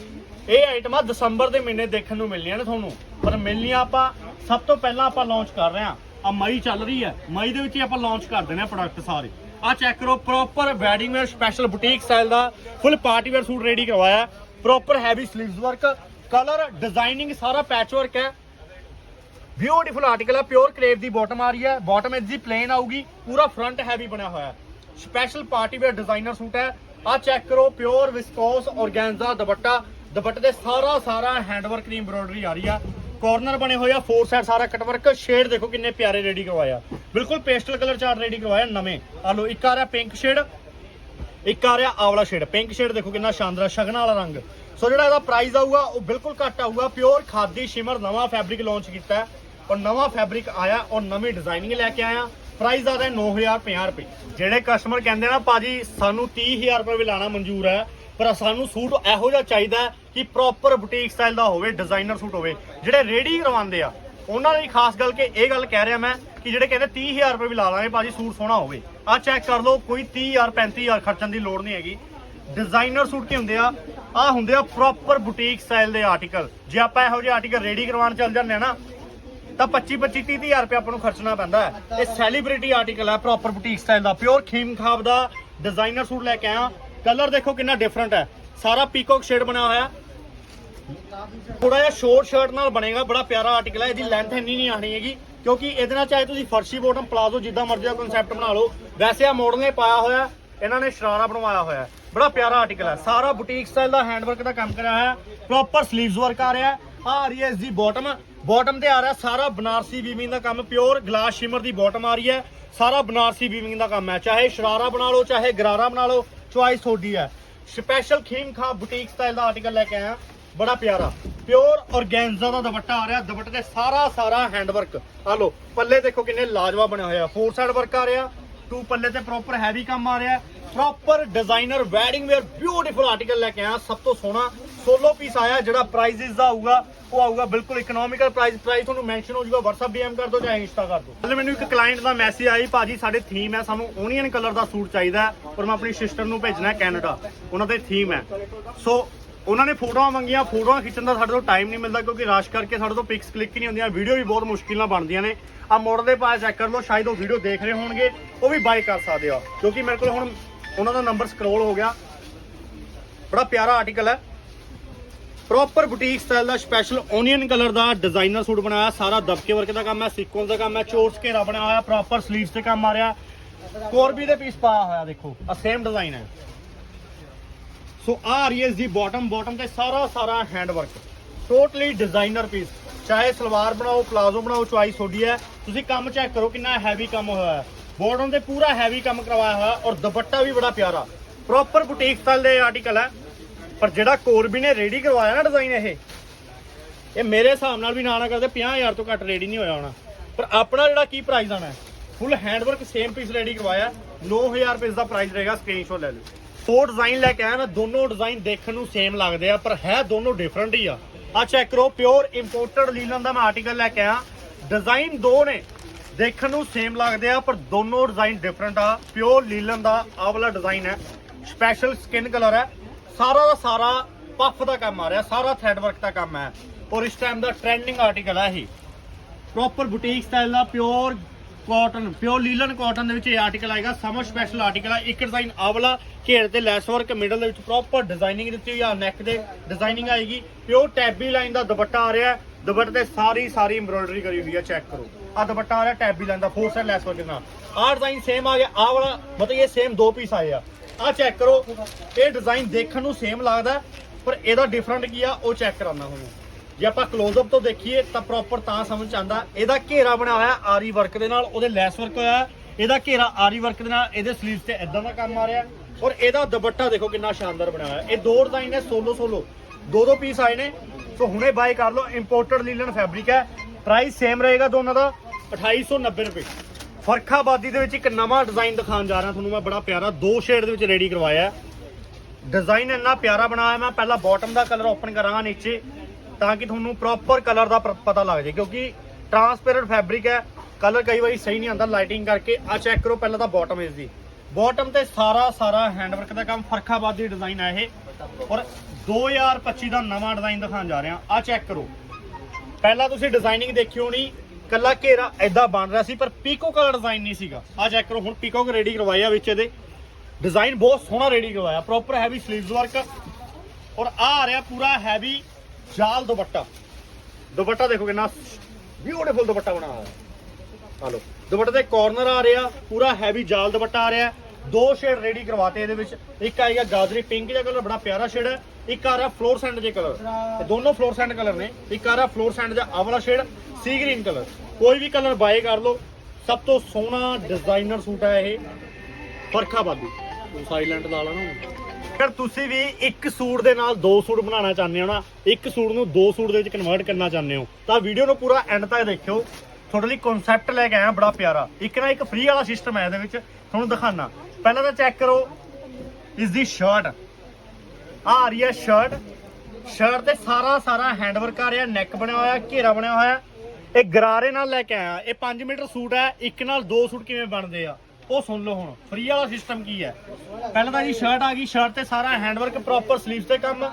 ਇਹ ਆਈਟਮਾਂ ਦਸੰਬਰ ਦੇ ਮਹੀਨੇ ਦੇਖਣ ਨੂੰ ਮਿਲਣੀਆਂ ਨੇ ਤੁਹਾਨੂੰ। ਪਰ ਮਿਲਣੀਆਂ ਆਪਾਂ ਸਭ ਤੋਂ ਪਹਿਲਾਂ ਆਪਾਂ ਲਾਂਚ ਕਰ ਰਹੇ ਹਾਂ। ਆ ਮਈ ਚੱਲ ਰਹੀ ਹੈ। ਮਈ ਦੇ ਵਿੱਚ ਹੀ ਆਪਾਂ ਲਾਂਚ ਕਰ ਦੇਣੇ ਪ੍ਰੋਡਕਟ ਸਾਰੇ। ਆ ਚੈੱਕ ਕਰੋ proper wedding wear special boutique style ਦਾ full party wear suit ready ਕਰਵਾਇਆ। Proper heavy sleeves work colour designing ਸਾਰਾ ਪੈਚ ਵਰਕ ਹੈ। ਬਿਊਟੀਫੁਲ ਆਰਟੀਕਲ ਹੈ ਪਿਓਰ ਕਰੇਪ ਦੀ ਬਾਟਮ ਆ ਰਹੀ ਹੈ। ਬਾਟਮ ਇਹਦੀ ਪਲੇਨ ਆਊਗੀ। ਪੂਰਾ ਫਰੰਟ ਹੈਵੀ ਬਣਿਆ ਹੋਇਆ ਹੈ। Special party wear designer suit ਹੈ। ਆ ਚੈੱਕ ਕਰੋ ਪਿਓਰ ਵਿਸਕੋਸ ਔਰਗੈਂਜ਼ਾ ਦੁਪੱਟਾ। ਦੁਪੱਟੇ ਦੇ ਸਾਰਾ ਸਾਰਾ ਹੈਂਡਵਰਕ ਦੀ ਐਮਬ੍ਰੋਇਡਰੀ ਆ ਰਹੀ ਆ। ਕਾਰਨਰ ਬਣੇ ਹੋਏ ਆ ਫੋਰ ਸਾਈਡ ਸਾਰਾ ਕਟਵਰਕ ਸ਼ੇਡ ਦੇਖੋ ਕਿੰਨੇ ਪਿਆਰੇ ਰੈਡੀ ਕਰਵਾਇਆ। ਬਿਲਕੁਲ ਪੇਸਟਲ ਕਲਰ ਚਾਰਟ ਰੈਡੀ ਕਰਵਾਇਆ ਨਵੇਂ। ਆ ਲੋ ਇੱਕ ਆ ਰਿਹਾ ਪਿੰਕ ਸ਼ੇਡ ਇੱਕ ਆ ਰਿਹਾ ਆਵਲਾ ਸ਼ੇਡ ਪਿੰਕ ਸ਼ੇਡ ਦੇਖੋ ਕਿੰਨਾ ਸ਼ਾਨਦਾਰ, ਸ਼ਗਨਾ ਵਾਲਾ ਰੰਗ। ਸੋ ਜਿਹੜਾ ਇਹਦਾ ਪ੍ਰਾਈਸ ਆਊਗਾ, ਉਹ ਬਿਲਕੁਲ ਘੱਟ ਆਊਗਾ। ਪਿਓਰ ਖਾਦੀ ਸ਼ਿਮਰ ਨਵਾਂ ਫੈਬਰਿਕ ਲਾਂਚ ਕੀਤਾ ਹੈ। ਔਰ ਨਵਾਂ ਫੈਬਰਿਕ ਆਇਆ, ਔਰ ਨਵੀਂ ਡਿਜ਼ਾਈਨਿੰਗ ਲੈ ਕੇ ਆਇਆ। ਪ੍ਰਾਈਸ ਆਦਾ 9050 ਰੁਪਏ। ਜਿਹੜੇ ਕਸਟਮਰ ਕਹਿੰਦੇ ਨਾ, ਭਾਜੀ, ਸਾਨੂੰ 30000 ਰੁਪਏ ਵੀ ਲਾਣਾ, ਮਨਜ਼ੂਰ ਹੈ। ਪਰ ਸਾਨੂੰ ਸੂਟ ਇਹੋ ਜਿਹਾ ਚਾਹੀਦਾ ਕਿ ਪ੍ਰੋਪਰ ਬੁਟੀਕ ਸਟਾਈਲ ਦਾ ਹੋਵੇ ਡਿਜ਼ਾਈਨਰ ਸੂਟ ਹੋਵੇ। ਜਿਹੜੇ ਰੈਡੀ ਕਰਵਾਉਂਦੇ ਆ, ਉਹਨਾਂ ਲਈ ਖਾਸ ਗੱਲ ਕਿ ਇਹ ਗੱਲ ਕਹਿ ਰਿਹਾ ਮੈਂ ਕਿ ਜਿਹੜੇ ਕਹਿੰਦੇ 30000 ਰੁਪਏ ਵੀ ਲਾ ਲਾਂਗੇ, ਭਾਜੀ ਸੂਟ ਸੋਹਣਾ ਹੋਵੇ। ਆ ਚੈੱਕ ਕਰ ਲਓ, ਕੋਈ 30000 35000 ਖਰਚਣ ਦੀ ਲੋੜ ਨਹੀਂ ਹੈਗੀ। ਡਿਜ਼ਾਈਨਰ ਸੂਟ ਕੀ ਹੁੰਦੇ ਆ? ਆ ਹੁੰਦੇ ਆ ਪ੍ਰੋਪਰ ਬੁਟੀਕ ਸਟਾਈਲ ਦੇ ਆਰਟੀਕਲ ਜੇ ਆਪਾਂ ਇਹੋ ਜਿਹੇ ਆਰਟੀਕਲ ਰੈਡੀ ਕਰਵਾਉਣ ਚੱਲ ਜਾਂਦੇ ਆ ਨਾ, ਤਾਂ 25 25 30 ਹਜ਼ਾਰ ਰੁਪਏ ਆਪਾਂ ਨੂੰ ਖਰਚਣਾ ਪੈਂਦਾ ਹੈ। ਇਹ ਸੈਲੀਬ੍ਰਿਟੀ ਆਰਟੀਕਲ ਹੈ ਪ੍ਰੋਪਰ ਬੁਟੀਕ ਸਟਾਈਲ ਦਾ। ਪਿਓਰ ਖੀਮ ਖਾਬ ਦਾ ਡਿਜ਼ਾਈਨਰ ਸੂਟ ਲੈ ਕੇ ਆਇਆ। ਕਲਰ ਦੇਖੋ ਕਿੰਨਾ ਡਿਫਰੈਂਟ ਹੈ। ਸਾਰਾ ਪੀਕੋਕ ਸ਼ੇਡ ਬਣਿਆ ਹੋਇਆ। ਥੋੜਾ ਜਿਹਾ ਸ਼ੋਰਟ ਸ਼ਰਟ ਨਾਲ ਬਣੇਗਾ, ਬੜਾ ਪਿਆਰਾ ਆਰਟੀਕਲ ਹੈ, ਇਹਦੀ ਲੈਂਥ ਇੰਨੀ ਨਹੀਂ ਆਣੀ ਹੈਗੀ, ਕਿਉਂਕਿ ਇਹਦੇ ਨਾਲ ਚਾਹੇ ਤੁਸੀਂ ਫਰਸ਼ੀ ਬੋਟਮ ਪਲਾਜ਼ੋ ਜਿੱਦਾਂ ਮਰਜ਼ੀ ਦਾ ਕਨਸੈਪਟ ਬਣਾ ਲਓ, ਵੈਸੇ ਆ ਮਾਡਲ ਨੇ ਪਾਇਆ ਹੋਇਆ, ਇਹਨਾਂ ਨੇ ਸ਼ਰਾਰਾ ਬਣਵਾਇਆ ਹੋਇਆ ਬੜਾ ਪਿਆਰਾ ਆਰਟੀਕਲ ਹੈ। ਸਾਰਾ ਬੁਟੀਕ ਸਟਾਈਲ ਦਾ ਹੈਂਡਵਰਕ ਦਾ ਕੰਮ ਕਰਿਆ ਹੋਇਆ ਪ੍ਰੋਪਰ ਸਲੀਵਸ ਵਰਕ ਆ ਰਿਹਾ ਹੈ। ਆ ਆ ਰਹੀ ਹੈ ਇਸ ਦੀ ਬਾਟਮ ਬਾਟਮ ਤੇ ਆ ਰਿਹਾ ਸਾਰਾ ਬਨਾਰਸੀ ਵੀਵਿੰਗ ਦਾ ਕੰਮ ਪਿਓਰ ਗਲਾਸ ਸ਼ਿਮਰ ਦੀ ਬਾਟਮ ਆ ਰਹੀ ਹੈ। ਸਾਰਾ ਬਨਾਰਸੀ ਵੀਵਿੰਗ ਦਾ ਕੰਮ ਹੈ। ਚਾਹੇ ਸ਼ਰਾਰਾ ਬਣਾ ਲਓ, ਚਾਹੇ ਗਰਾਰਾ ਬਣਾ ਲਓ ਚੁਆਇਸ ਤੁਹਾਡੀ ਹੈ। ਸਪੈਸ਼ਲ ਖੀਮ ਖਾ ਬੁਟੀਕ ਸਟਾਈਲ ਦਾ ਆਰਟੀਕਲ ਲੈ ਕੇ ਆਇਆ। ਬੜਾ ਪਿਆਰਾ। ਪਿਓਰ ਔਰਗੈਂਜ਼ਾ ਦਾ ਦੁਪੱਟਾ ਆ ਰਿਹਾ। ਦੁਪੱਟੇ ਤੇ ਸਾਰਾ ਸਾਰਾ ਹੈਂਡ ਵਰਕ ਆ ਲੋ ਪੱਲੇ ਦੇਖੋ ਕਿੰਨੇ ਲਾਜਵਾ ਬਣਿਆ ਹੋਇਆ ਫੋਰ ਸਾਈਡ ਵਰਕ ਆ ਰਿਹਾ। ਟੂ ਪੱਲੇ ਤੇ ਪ੍ਰੋਪਰ ਹੈਵੀ ਕੰਮ ਆ ਰਿਹਾ। Proper designer wedding wear beautiful article ਲੈ ਕੇ ਆਇਆ। ਸਭ ਤੋਂ ਸੋਹਣਾ ਸੋਲੋ ਪੀਸ ਆਇਆ, ਜਿਹੜਾ ਪ੍ਰਾਈਸਿਸ ਦਾ ਆਊਗਾ, ਉਹ ਆਊਗਾ ਬਿਲਕੁਲ ਇਕਨੋਮਿਕਲ ਪ੍ਰਾਈਸ ਪ੍ਰਾਈਸ ਤੁਹਾਨੂੰ ਮੈਂਸ਼ਨ ਹੋ ਜਾਊਗਾ, WhatsApp DM ਕਰ ਦਿਓ ਜਾਂ ਇੰਸਟਾ ਕਰ ਦਿਓ। ਕੱਲ ਮੈਨੂੰ ਇੱਕ ਕਲਾਇੰਟ ਦਾ ਮੈਸੇਜ ਆਈ, ਭਾਜੀ, ਸਾਡੇ ਥੀਮ ਹੈ, ਸਾਨੂੰ ਓਨੀਅਨ ਕਲਰ ਦਾ ਸੂਟ ਚਾਹੀਦਾ ਔਰ ਮੈਂ ਆਪਣੀ ਸਿਸਟਰ ਨੂੰ ਭੇਜਣਾ ਹੈ ਕੈਨੇਡਾ ਉਹਨਾਂ ਦੇ ਥੀਮ ਹੈ। ਸੋ ਉਹਨਾਂ ਨੇ ਫੋਟੋਆਂ ਮੰਗੀਆਂ, ਫੋਟੋਆਂ ਖਿੱਚਣ ਦਾ ਸਾਡੇ ਤੋਂ ਟਾਈਮ ਨਹੀਂ ਮਿਲਦਾ, ਕਿਉਂਕਿ ਰਸ਼ ਕਰਕੇ ਸਾਡੇ ਤੋਂ ਪਿਕਸ ਕਲਿੱਕ ਨਹੀਂ ਹੁੰਦੀਆਂ ਵੀਡੀਓ ਵੀ ਬਹੁਤ ਮੁਸ਼ਕਿਲ ਨਾਲ ਬਣਦੀਆਂ ਨੇ। ਆ ਮੋਡਲ ਦੇ ਪਾਸ ਚੈੱਕ ਕਰ ਲਓ, ਸ਼ਾਇਦ ਉਹ ਵੀਡੀਓ ਦੇਖ ਰਹੇ ਹੋਣਗੇ, ਉਹ ਵੀ ਬਾਈ ਕਰ ਸਕਦੇ ਆ। ਕਿਉਂਕਿ ਮੇਰੇ ਕੋਲ ਹੁਣ ਉਹਨਾਂ ਦਾ ਨੰਬਰ ਸਕਰੋਲ ਹੋ ਗਿਆ। ਬੜਾ ਪਿਆਰਾ ਆਰਟੀਕਲ ਹੈ। ਪ੍ਰੋਪਰ ਬੁਟੀਕ ਸਟਾਈਲ ਦਾ ਸਪੈਸ਼ਲ ਓਨੀਅਨ ਕਲਰ ਦਾ ਡਿਜ਼ਾਈਨਰ ਸੂਟ ਬਣਾਇਆ, ਸਾਰਾ ਦਬਕੇ ਵਰਕ ਦਾ ਕੰਮ ਹੈ ਸੀਕੁਐਂਸ ਦਾ ਕੰਮ ਹੈ ਚੋਰਸ ਘੇਰਾ ਬਣਾਇਆ ਹੋਇਆ ਪ੍ਰੋਪਰ ਸਲੀਵਸ ਤੇ ਕੰਮ ਆ ਰਿਹਾ। ਕੋਰਬੀ ਦੇ ਪੀਸ ਪਾਇਆ ਹੋਇਆ, ਦੇਖੋ ਆ ਸੇਮ ਡਿਜ਼ਾਈਨ ਹੈ। ਸੋ ਆ ਰਹੀ ਹੈ ਇਸ ਦੀ ਬਾਟਮ ਬਾਟਮ ਤੇ ਸਾਰਾ ਸਾਰਾ hand work totally designer piece ਚਾਹੇ ਸਲਵਾਰ ਬਣਾਓ ਪਲਾਜ਼ੋ ਬਣਾਓ ਚੁਆਇਸ ਤੁਹਾਡੀ ਹੈ। ਤੁਸੀਂ ਕੰਮ ਚੈੱਕ ਕਰੋ ਕਿੰਨਾ ਹੈਵੀ ਕੰਮ ਹੋਇਆ ਹੈ। ਬਾਟਮ ਤੇ ਪੂਰਾ ਹੈਵੀ ਕੰਮ ਕਰਵਾਇਆ ਹੋਇਆ ਔਰ ਦੁਪੱਟਾ ਵੀ ਬੜਾ ਪਿਆਰਾ। ਪ੍ਰੋਪਰ ਬੁਟੀਕ ਸਟਾਈਲ ਦੇ ਆਰਟੀਕਲ ਹੈ। ਪਰ ਜਿਹੜਾ ਕੋਰਬੀ ਨੇ ਰੈਡੀ ਕਰਵਾਇਆ ਨਾ ਡਿਜ਼ਾਈਨ ਇਹ ਇਹ ਮੇਰੇ ਹਿਸਾਬ ਨਾਲ ਵੀ ਨਾ ਨਾ ਕਰਦੇ 50000 ਤੋਂ ਘੱਟ ਰੈਡੀ ਨਹੀਂ ਹੋਇਆ ਹੋਣਾ। ਪਰ ਆਪਣਾ ਜਿਹੜਾ ਕੀ ਪ੍ਰਾਈਸ ਆਣਾ full handwork same piece ready ਕਰਵਾਇਆ 9000 ਰੁਪਏ ਦਾ ਪ੍ਰਾਈਸ ਰਹੇਗਾ ਸਕਰੀਨਸ਼ਾਟ ਲੈ ਲਓ। ਦੋ ਡਿਜ਼ਾਈਨ ਲੈ ਕੇ ਆਇਆ ਨਾ, ਦੋਨੋਂ ਡਿਜ਼ਾਈਨ ਦੇਖਣ ਨੂੰ ਸੇਮ ਲੱਗਦੇ ਆ, ਪਰ ਹੈ ਦੋਨੋਂ ਡਿਫਰੈਂਟ ਹੀ ਆ। ਆ ਚੈੱਕ ਕਰੋ ਪਿਓਰ ਇੰਪੋਰਟਡ ਲੀਲਨ ਦਾ ਮੈਂ ਆਰਟੀਕਲ ਲੈ ਕੇ ਆਇਆ। ਡਿਜ਼ਾਈਨ ਦੋ ਨੇ, ਦੇਖਣ ਨੂੰ ਸੇਮ ਲੱਗਦੇ ਆ, ਪਰ ਦੋਨੋਂ ਡਿਜ਼ਾਈਨ ਡਿਫਰੈਂਟ ਆ। ਪਿਓਰ ਲੀਲਨ ਦਾ ਆਹ ਵਾਲਾ ਡਿਜ਼ਾਈਨ ਹੈ। ਸਪੈਸ਼ਲ ਸਕਿਨ ਕਲਰ ਹੈ। ਸਾਰਾ ਦਾ ਸਾਰਾ ਪਫ ਦਾ ਕੰਮ ਆ ਰਿਹਾ, ਸਾਰਾ ਥ੍ਰੈਡ ਵਰਕ ਦਾ ਕੰਮ ਹੈ। ਔਰ ਇਸ ਟਾਈਮ ਦਾ ਟ੍ਰੈਂਡਿੰਗ ਆਰਟੀਕਲ ਹੈ ਇਹ। ਪ੍ਰੋਪਰ ਬੁਟੀਕ ਸਟਾਈਲ ਦਾ pure cotton pure linen cotton ਦੇ ਵਿੱਚ ਇਹ ਆਰਟੀਕਲ ਆਏਗਾ ਸਮਰ ਸਪੈਸ਼ਲ ਆਰਟੀਕਲ ਆ, ਇੱਕ ਡਿਜ਼ਾਈਨ ਆਵਲਾ, ਘੇਰ ਤੇ ਲੈਸ ਵਰਕ ਮਿਡਲ ਦੇ ਵਿੱਚ ਪ੍ਰੋਪਰ ਡਿਜ਼ਾਈਨਿੰਗ ਦਿੱਤੀ ਹੋਈ ਆ ਨੈਕ ਦੇ ਡਿਜ਼ਾਈਨਿੰਗ ਆਏਗੀ। ਪਿਓਰ ਟੈਬੀ ਲਾਈਨ ਦਾ ਦੁਪੱਟਾ ਆ ਰਿਹਾ, ਦੁਪੱਟੇ ਤੇ ਸਾਰੀ ਸਾਰੀ ਐਮਬ੍ਰੋਇਡਰੀ ਕਰੀ ਹੋਈ ਹੈ ਚੈੱਕ ਕਰੋ। ਆ ਦੁਪੱਟਾ ਆ ਰਿਹਾ ਟੈਬੀ ਲਾਈਨ ਦਾ ਫੋਰ ਸਾਈਡ ਲੈਸ ਵਰਕ ਨਾਲ। ਆਹ ਡਿਜ਼ਾਈਨ ਸੇਮ ਆ ਗਿਆ ਆਹ ਵਾਲਾ ਮਤਲਬ ਇਹ ਸੇਮ ਦੋ ਪੀਸ ਆਏ ਆ। ਆ ਚੈੱਕ ਕਰੋ। ਇਹ ਡਿਜ਼ਾਈਨ ਦੇਖਣ ਨੂੰ ਸੇਮ ਲੱਗਦਾ, ਪਰ ਇਹਦਾ ਡਿਫਰੈਂਟ ਕੀ ਆ, ਉਹ ਚੈੱਕ ਕਰਾਉਣਾ ਤੁਹਾਨੂੰ। ਜੇ ਆਪਾਂ ক্লোਜ਼ ਅਪ ਤੋਂ ਦੇਖੀਏ, ਤਾਂ ਪ੍ਰੋਪਰ ਤਾਂ ਸਮਝ ਚ ਆਂਦਾ ਇਹਦਾ ਘੇਰਾ ਬਣਿਆ ਹੋਇਆ ਆਰੀ ਵਰਕ ਦੇ ਨਾਲ, ਉਹਦੇ ਲੈਸ ਵਰਕ ਹੋਇਆ। ਇਹਦਾ ਘੇਰਾ ਆਰੀ ਵਰਕ ਦੇ ਨਾਲ, ਇਹਦੇ ਸਲੀਵਸ ਤੇ ਇਦਾਂ ਦਾ ਕੰਮ ਆ ਰਿਹਾ। ਔਰ ਇਹਦਾ ਦੁਪੱਟਾ ਦੇਖੋ ਕਿੰਨਾ ਸ਼ਾਨਦਾਰ ਬਣਾਇਆ ਹੋਇਆ। ਇਹ ਦੋ ਡਿਜ਼ਾਈਨ ਨੇ ਸੋਲੋ ਸੋਲੋ ਦੋ ਦੋ ਪੀਸ ਆਏ ਨੇ। ਸੋ ਹੁਣੇ ਬਾਈ ਕਰ ਲਓ ਇੰਪੋਰਟਡ ਲੀਲਨ ਫੈਬਰਿਕ ਹੈ। ਪ੍ਰਾਈਸ ਸੇਮ ਰਹੇਗਾ ਦੋਨਾਂ ਦਾ 2890 ਰੁਪਏ। ਫਰਖਾਬਾਦੀ ਦੇ ਵਿੱਚ ਇੱਕ ਨਵਾਂ ਡਿਜ਼ਾਈਨ ਦਿਖਾਉਣ ਜਾ ਰਿਹਾ ਤੁਹਾਨੂੰ ਮੈਂ ਬੜਾ ਪਿਆਰਾ, ਦੋ ਸ਼ੇਡ ਦੇ ਵਿੱਚ ਰੈਡੀ ਕਰਵਾਇਆ ਹੈ। ਡਿਜ਼ਾਈਨ ਇੰਨਾ ਪਿਆਰਾ ਬਣਾਇਆ ਮੈਂ, ਪਹਿਲਾਂ ਬਾਟਮ ਦਾ ਕਲਰ ਓਪਨ ਕਰਾਂਗਾ ਨੀਚੇ, ਤਾਂ ਕਿ ਤੁਹਾਨੂੰ ਪ੍ਰੋਪਰ ਕਲਰ ਦਾ ਪਤਾ ਲੱਗ ਜਾਏ, ਕਿਉਂਕਿ ਟਰਾਂਸਪੇਰੈਂਟ ਫੈਬਰਿਕ ਹੈ ਕਲਰ ਕਈ ਵਾਰੀ ਸਹੀ ਨਹੀਂ ਆਉਂਦਾ ਲਾਈਟਿੰਗ ਕਰਕੇ ਆ ਚੈੱਕ ਕਰੋ ਪਹਿਲਾਂ ਤਾਂ ਬਾਟਮ ਇਸ ਦੀ। ਬਾਟਮ ਤੇ ਸਾਰਾ ਸਾਰਾ ਹੈਂਡਵਰਕ ਦਾ ਕੰਮ ਫਰਖਾਬਾਦੀ ਡਿਜ਼ਾਈਨ ਹੈ ਇਹ। ਔਰ 2025 ਦਾ ਨਵਾਂ ਡਿਜ਼ਾਈਨ ਦਿਖਾਉਣ ਜਾ ਰਿਹਾ ਆ ਚੈੱਕ ਕਰੋ। ਪਹਿਲਾਂ ਤੁਸੀਂ ਡਿਜ਼ਾਈਨਿੰਗ ਦੇਖੀ ਹੋਣੀ ਕੱਲਾ ਘੇਰਾ ਐਦਾਂ ਬਣ ਰਿਹਾ ਸੀ, ਪਰ ਪੀਕੋ ਕਲਰ ਡਿਜ਼ਾਈਨ ਨਹੀਂ ਸੀਗਾ। ਆ ਚੈੱਕ ਕਰੋ, ਹੁਣ ਪੀਕੋ ਰੈਡੀ ਕਰਵਾਇਆ ਵਿੱਚ ਇਹਦੇ। ਡਿਜ਼ਾਈਨ ਬਹੁਤ ਸੋਹਣਾ ਰੈਡੀ ਕਰਵਾਇਆ ਪ੍ਰੋਪਰ ਹੈਵੀ ਸਲੀਵਸ ਵਰਕ ਔਰ ਆ ਆ ਰਿਹਾ ਪੂਰਾ ਹੈਵੀ ਜਾਲ ਦੁਪੱਟਾ। ਦੁਪੱਟਾ ਦੇਖੋ ਕਿੰਨਾ ਬਿਊਟੀਫੁਲ ਦੁਪੱਟਾ ਬਣਾਇਆ ਹੋਇਆ। ਆ ਲਓ, ਦੁਪੱਟੇ ਦੇ ਕਾਰਨਰ ਆ ਰਿਹਾ, ਪੂਰਾ ਹੈਵੀ ਜਾਲ ਦੁਪੱਟਾ ਆ ਰਿਹਾ। ਦੋ ਸ਼ੇਡ ਰੈਡੀ ਕਰਵਾਤੇ ਇਹਦੇ ਵਿੱਚ। ਇੱਕ ਆਏਗਾ ਗਾਜਰੀ ਪਿੰਕ ਜਿਹਾ ਕਲਰ ਬੜਾ ਪਿਆਰਾ ਸ਼ੇਡ ਹੈ। ਇੱਕ ਆ ਰਿਹਾ ਫਲੋਰ ਸੈਂਡ ਜੇ ਕਲਰ ਇਹ ਦੋਨੋਂ ਫਲੋਰ ਸੈਂਡ ਕਲਰ ਨੇ। ਇੱਕ ਆ ਰਿਹਾ ਫਲੋਰ ਸੈਂਡ ਦਾ ਆਹ ਸ਼ੇਡ ਸੀ ਗ੍ਰੀਨ ਕਲਰ ਕੋਈ ਵੀ ਕਲਰ ਬਾਏ ਕਰ ਲਓ। ਸਭ ਤੋਂ ਸੋਹਣਾ ਡਿਜ਼ਾਈਨਰ ਸੂਟ ਹੈ ਇਹ। ਫਰਖਾਬਾਦੀ ਸਾਈਲੈਂਟ ਲਾ ਲੈਣਾ ਅਗਰ ਤੁਸੀਂ ਵੀ ਇੱਕ ਸੂਟ ਦੇ ਨਾਲ ਦੋ ਸੂਟ ਬਣਾਉਣਾ ਚਾਹੁੰਦੇ ਹੋ ਨਾ, ਇੱਕ ਸੂਟ ਨੂੰ ਦੋ ਸੂਟ ਦੇ ਵਿੱਚ ਕਨਵਰਟ ਕਰਨਾ ਚਾਹੁੰਦੇ ਹੋ, ਤਾਂ ਵੀਡੀਓ ਨੂੰ ਪੂਰਾ ਐਂਡ ਤੱਕ ਦੇਖਿਓ। ਤੁਹਾਡੇ ਲਈ ਕਨਸੈਪਟ ਲੈ ਕੇ ਆਇਆ ਬੜਾ ਪਿਆਰਾ। ਇੱਕ ਨਾ ਇੱਕ ਫ੍ਰੀ ਵਾਲਾ ਸਿਸਟਮ ਹੈ ਇਹਦੇ ਵਿੱਚ। ਤੁਹਾਨੂੰ ਦਿਖਾਣਾ ਪਹਿਲਾਂ ਤਾਂ ਚੈੱਕ ਕਰੋ। ਇਸ ਦੀ ਸ਼ਰਟ ਆ ਆ ਰਹੀ ਹੈ ਸ਼ਰਟ ਸ਼ਰਟ ਤੇ ਸਾਰਾ ਸਾਰਾ ਹੈਂਡਵਰਕ ਆ ਰਿਹਾ ਨੈਕ ਬਣਿਆ ਹੋਇਆ, ਘੇਰਾ ਬਣਿਆ ਹੋਇਆ। ਇਹ ਗਰਾਰੇ ਨਾਲ ਲੈ ਕੇ ਆਇਆ। ਇਹ 5 ਮੀਟਰ ਸੂਟ ਹੈ, ਇੱਕ ਨਾਲ ਦੋ ਸੂਟ ਕਿਵੇਂ ਬਣਦੇ ਆ? ਉਹ ਸੁਣ ਲਓ ਹੁਣ। ਫ੍ਰੀ ਵਾਲਾ ਸਿਸਟਮ ਕੀ ਹੈ? ਪਹਿਲਾਂ ਤਾਂ ਜੀ ਸ਼ਰਟ ਆ ਗਈ। ਸ਼ਰਟ ਤੇ ਸਾਰਾ ਹੈਂਡਵਰਕ ਪ੍ਰੋਪਰ ਸਲੀਵਸ ਤੇ ਕੰਮ।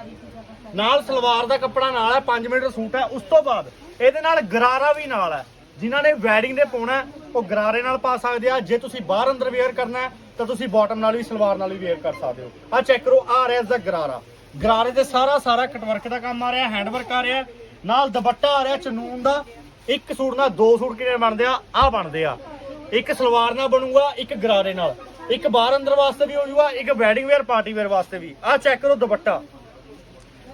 ਨਾਲ ਸਲਵਾਰ ਦਾ ਕੱਪੜਾ ਨਾਲ ਹੈ 5 ਮੀਟਰ ਸੂਟ ਹੈ। ਉਸ ਤੋਂ ਬਾਅਦ ਇਹਦੇ ਨਾਲ ਗਰਾਰਾ ਵੀ ਨਾਲ ਹੈ। ਜਿਨ੍ਹਾਂ ਨੇ ਵੈਡਿੰਗ ਦੇ ਪਾਉਣਾ ਉਹ ਗਰਾਰੇ ਨਾਲ ਪਾ ਸਕਦੇ ਆ। ਜੇ ਤੁਸੀਂ ਬਾਹਰ ਅੰਦਰ ਵੇਅਰ ਕਰਨਾ ਤਾਂ ਤੁਸੀਂ ਬਾਟਮ ਨਾਲ ਵੀ, ਸਲਵਾਰ ਨਾਲ ਵੀ ਵੇਅਰ ਕਰ ਸਕਦੇ ਹੋ। ਆ ਚੈੱਕ ਕਰੋ ਆ ਦਾ ਗਰਾਰਾ ਗਰਾਰੇ ਤੇ ਸਾਰਾ ਸਾਰਾ ਕਟਵਰਕ ਦਾ ਕੰਮ ਆ ਰਿਹਾ ਹੈਂਡਵਰਕ ਆ ਰਿਹਾ, ਨਾਲ ਦੁਪੱਟਾ ਆ ਰਿਹਾ ਚਨੂਨ ਦਾ। ਇੱਕ ਸੂਟ ਨਾਲ ਦੋ ਸੂਟ ਕਿਵੇਂ ਬਣਦੇ ਆ ਆ ਬਣਦੇ ਆ। ਇੱਕ ਸਲਵਾਰ ਨਾਲ ਬਣੂਗਾ, ਇੱਕ ਗਰਾਰੇ ਨਾਲ। ਇੱਕ ਬਾਹਰ ਅੰਦਰ ਵਾਸਤੇ ਵੀ ਹੋ ਜਾਊਗਾ ਇੱਕ ਵੈਡਿੰਗ ਵੇਅਰ ਪਾਰਟੀ ਵੇਅਰ ਵਾਸਤੇ ਵੀ। ਆ ਚੈੱਕ ਕਰੋ ਦੁਪੱਟਾ।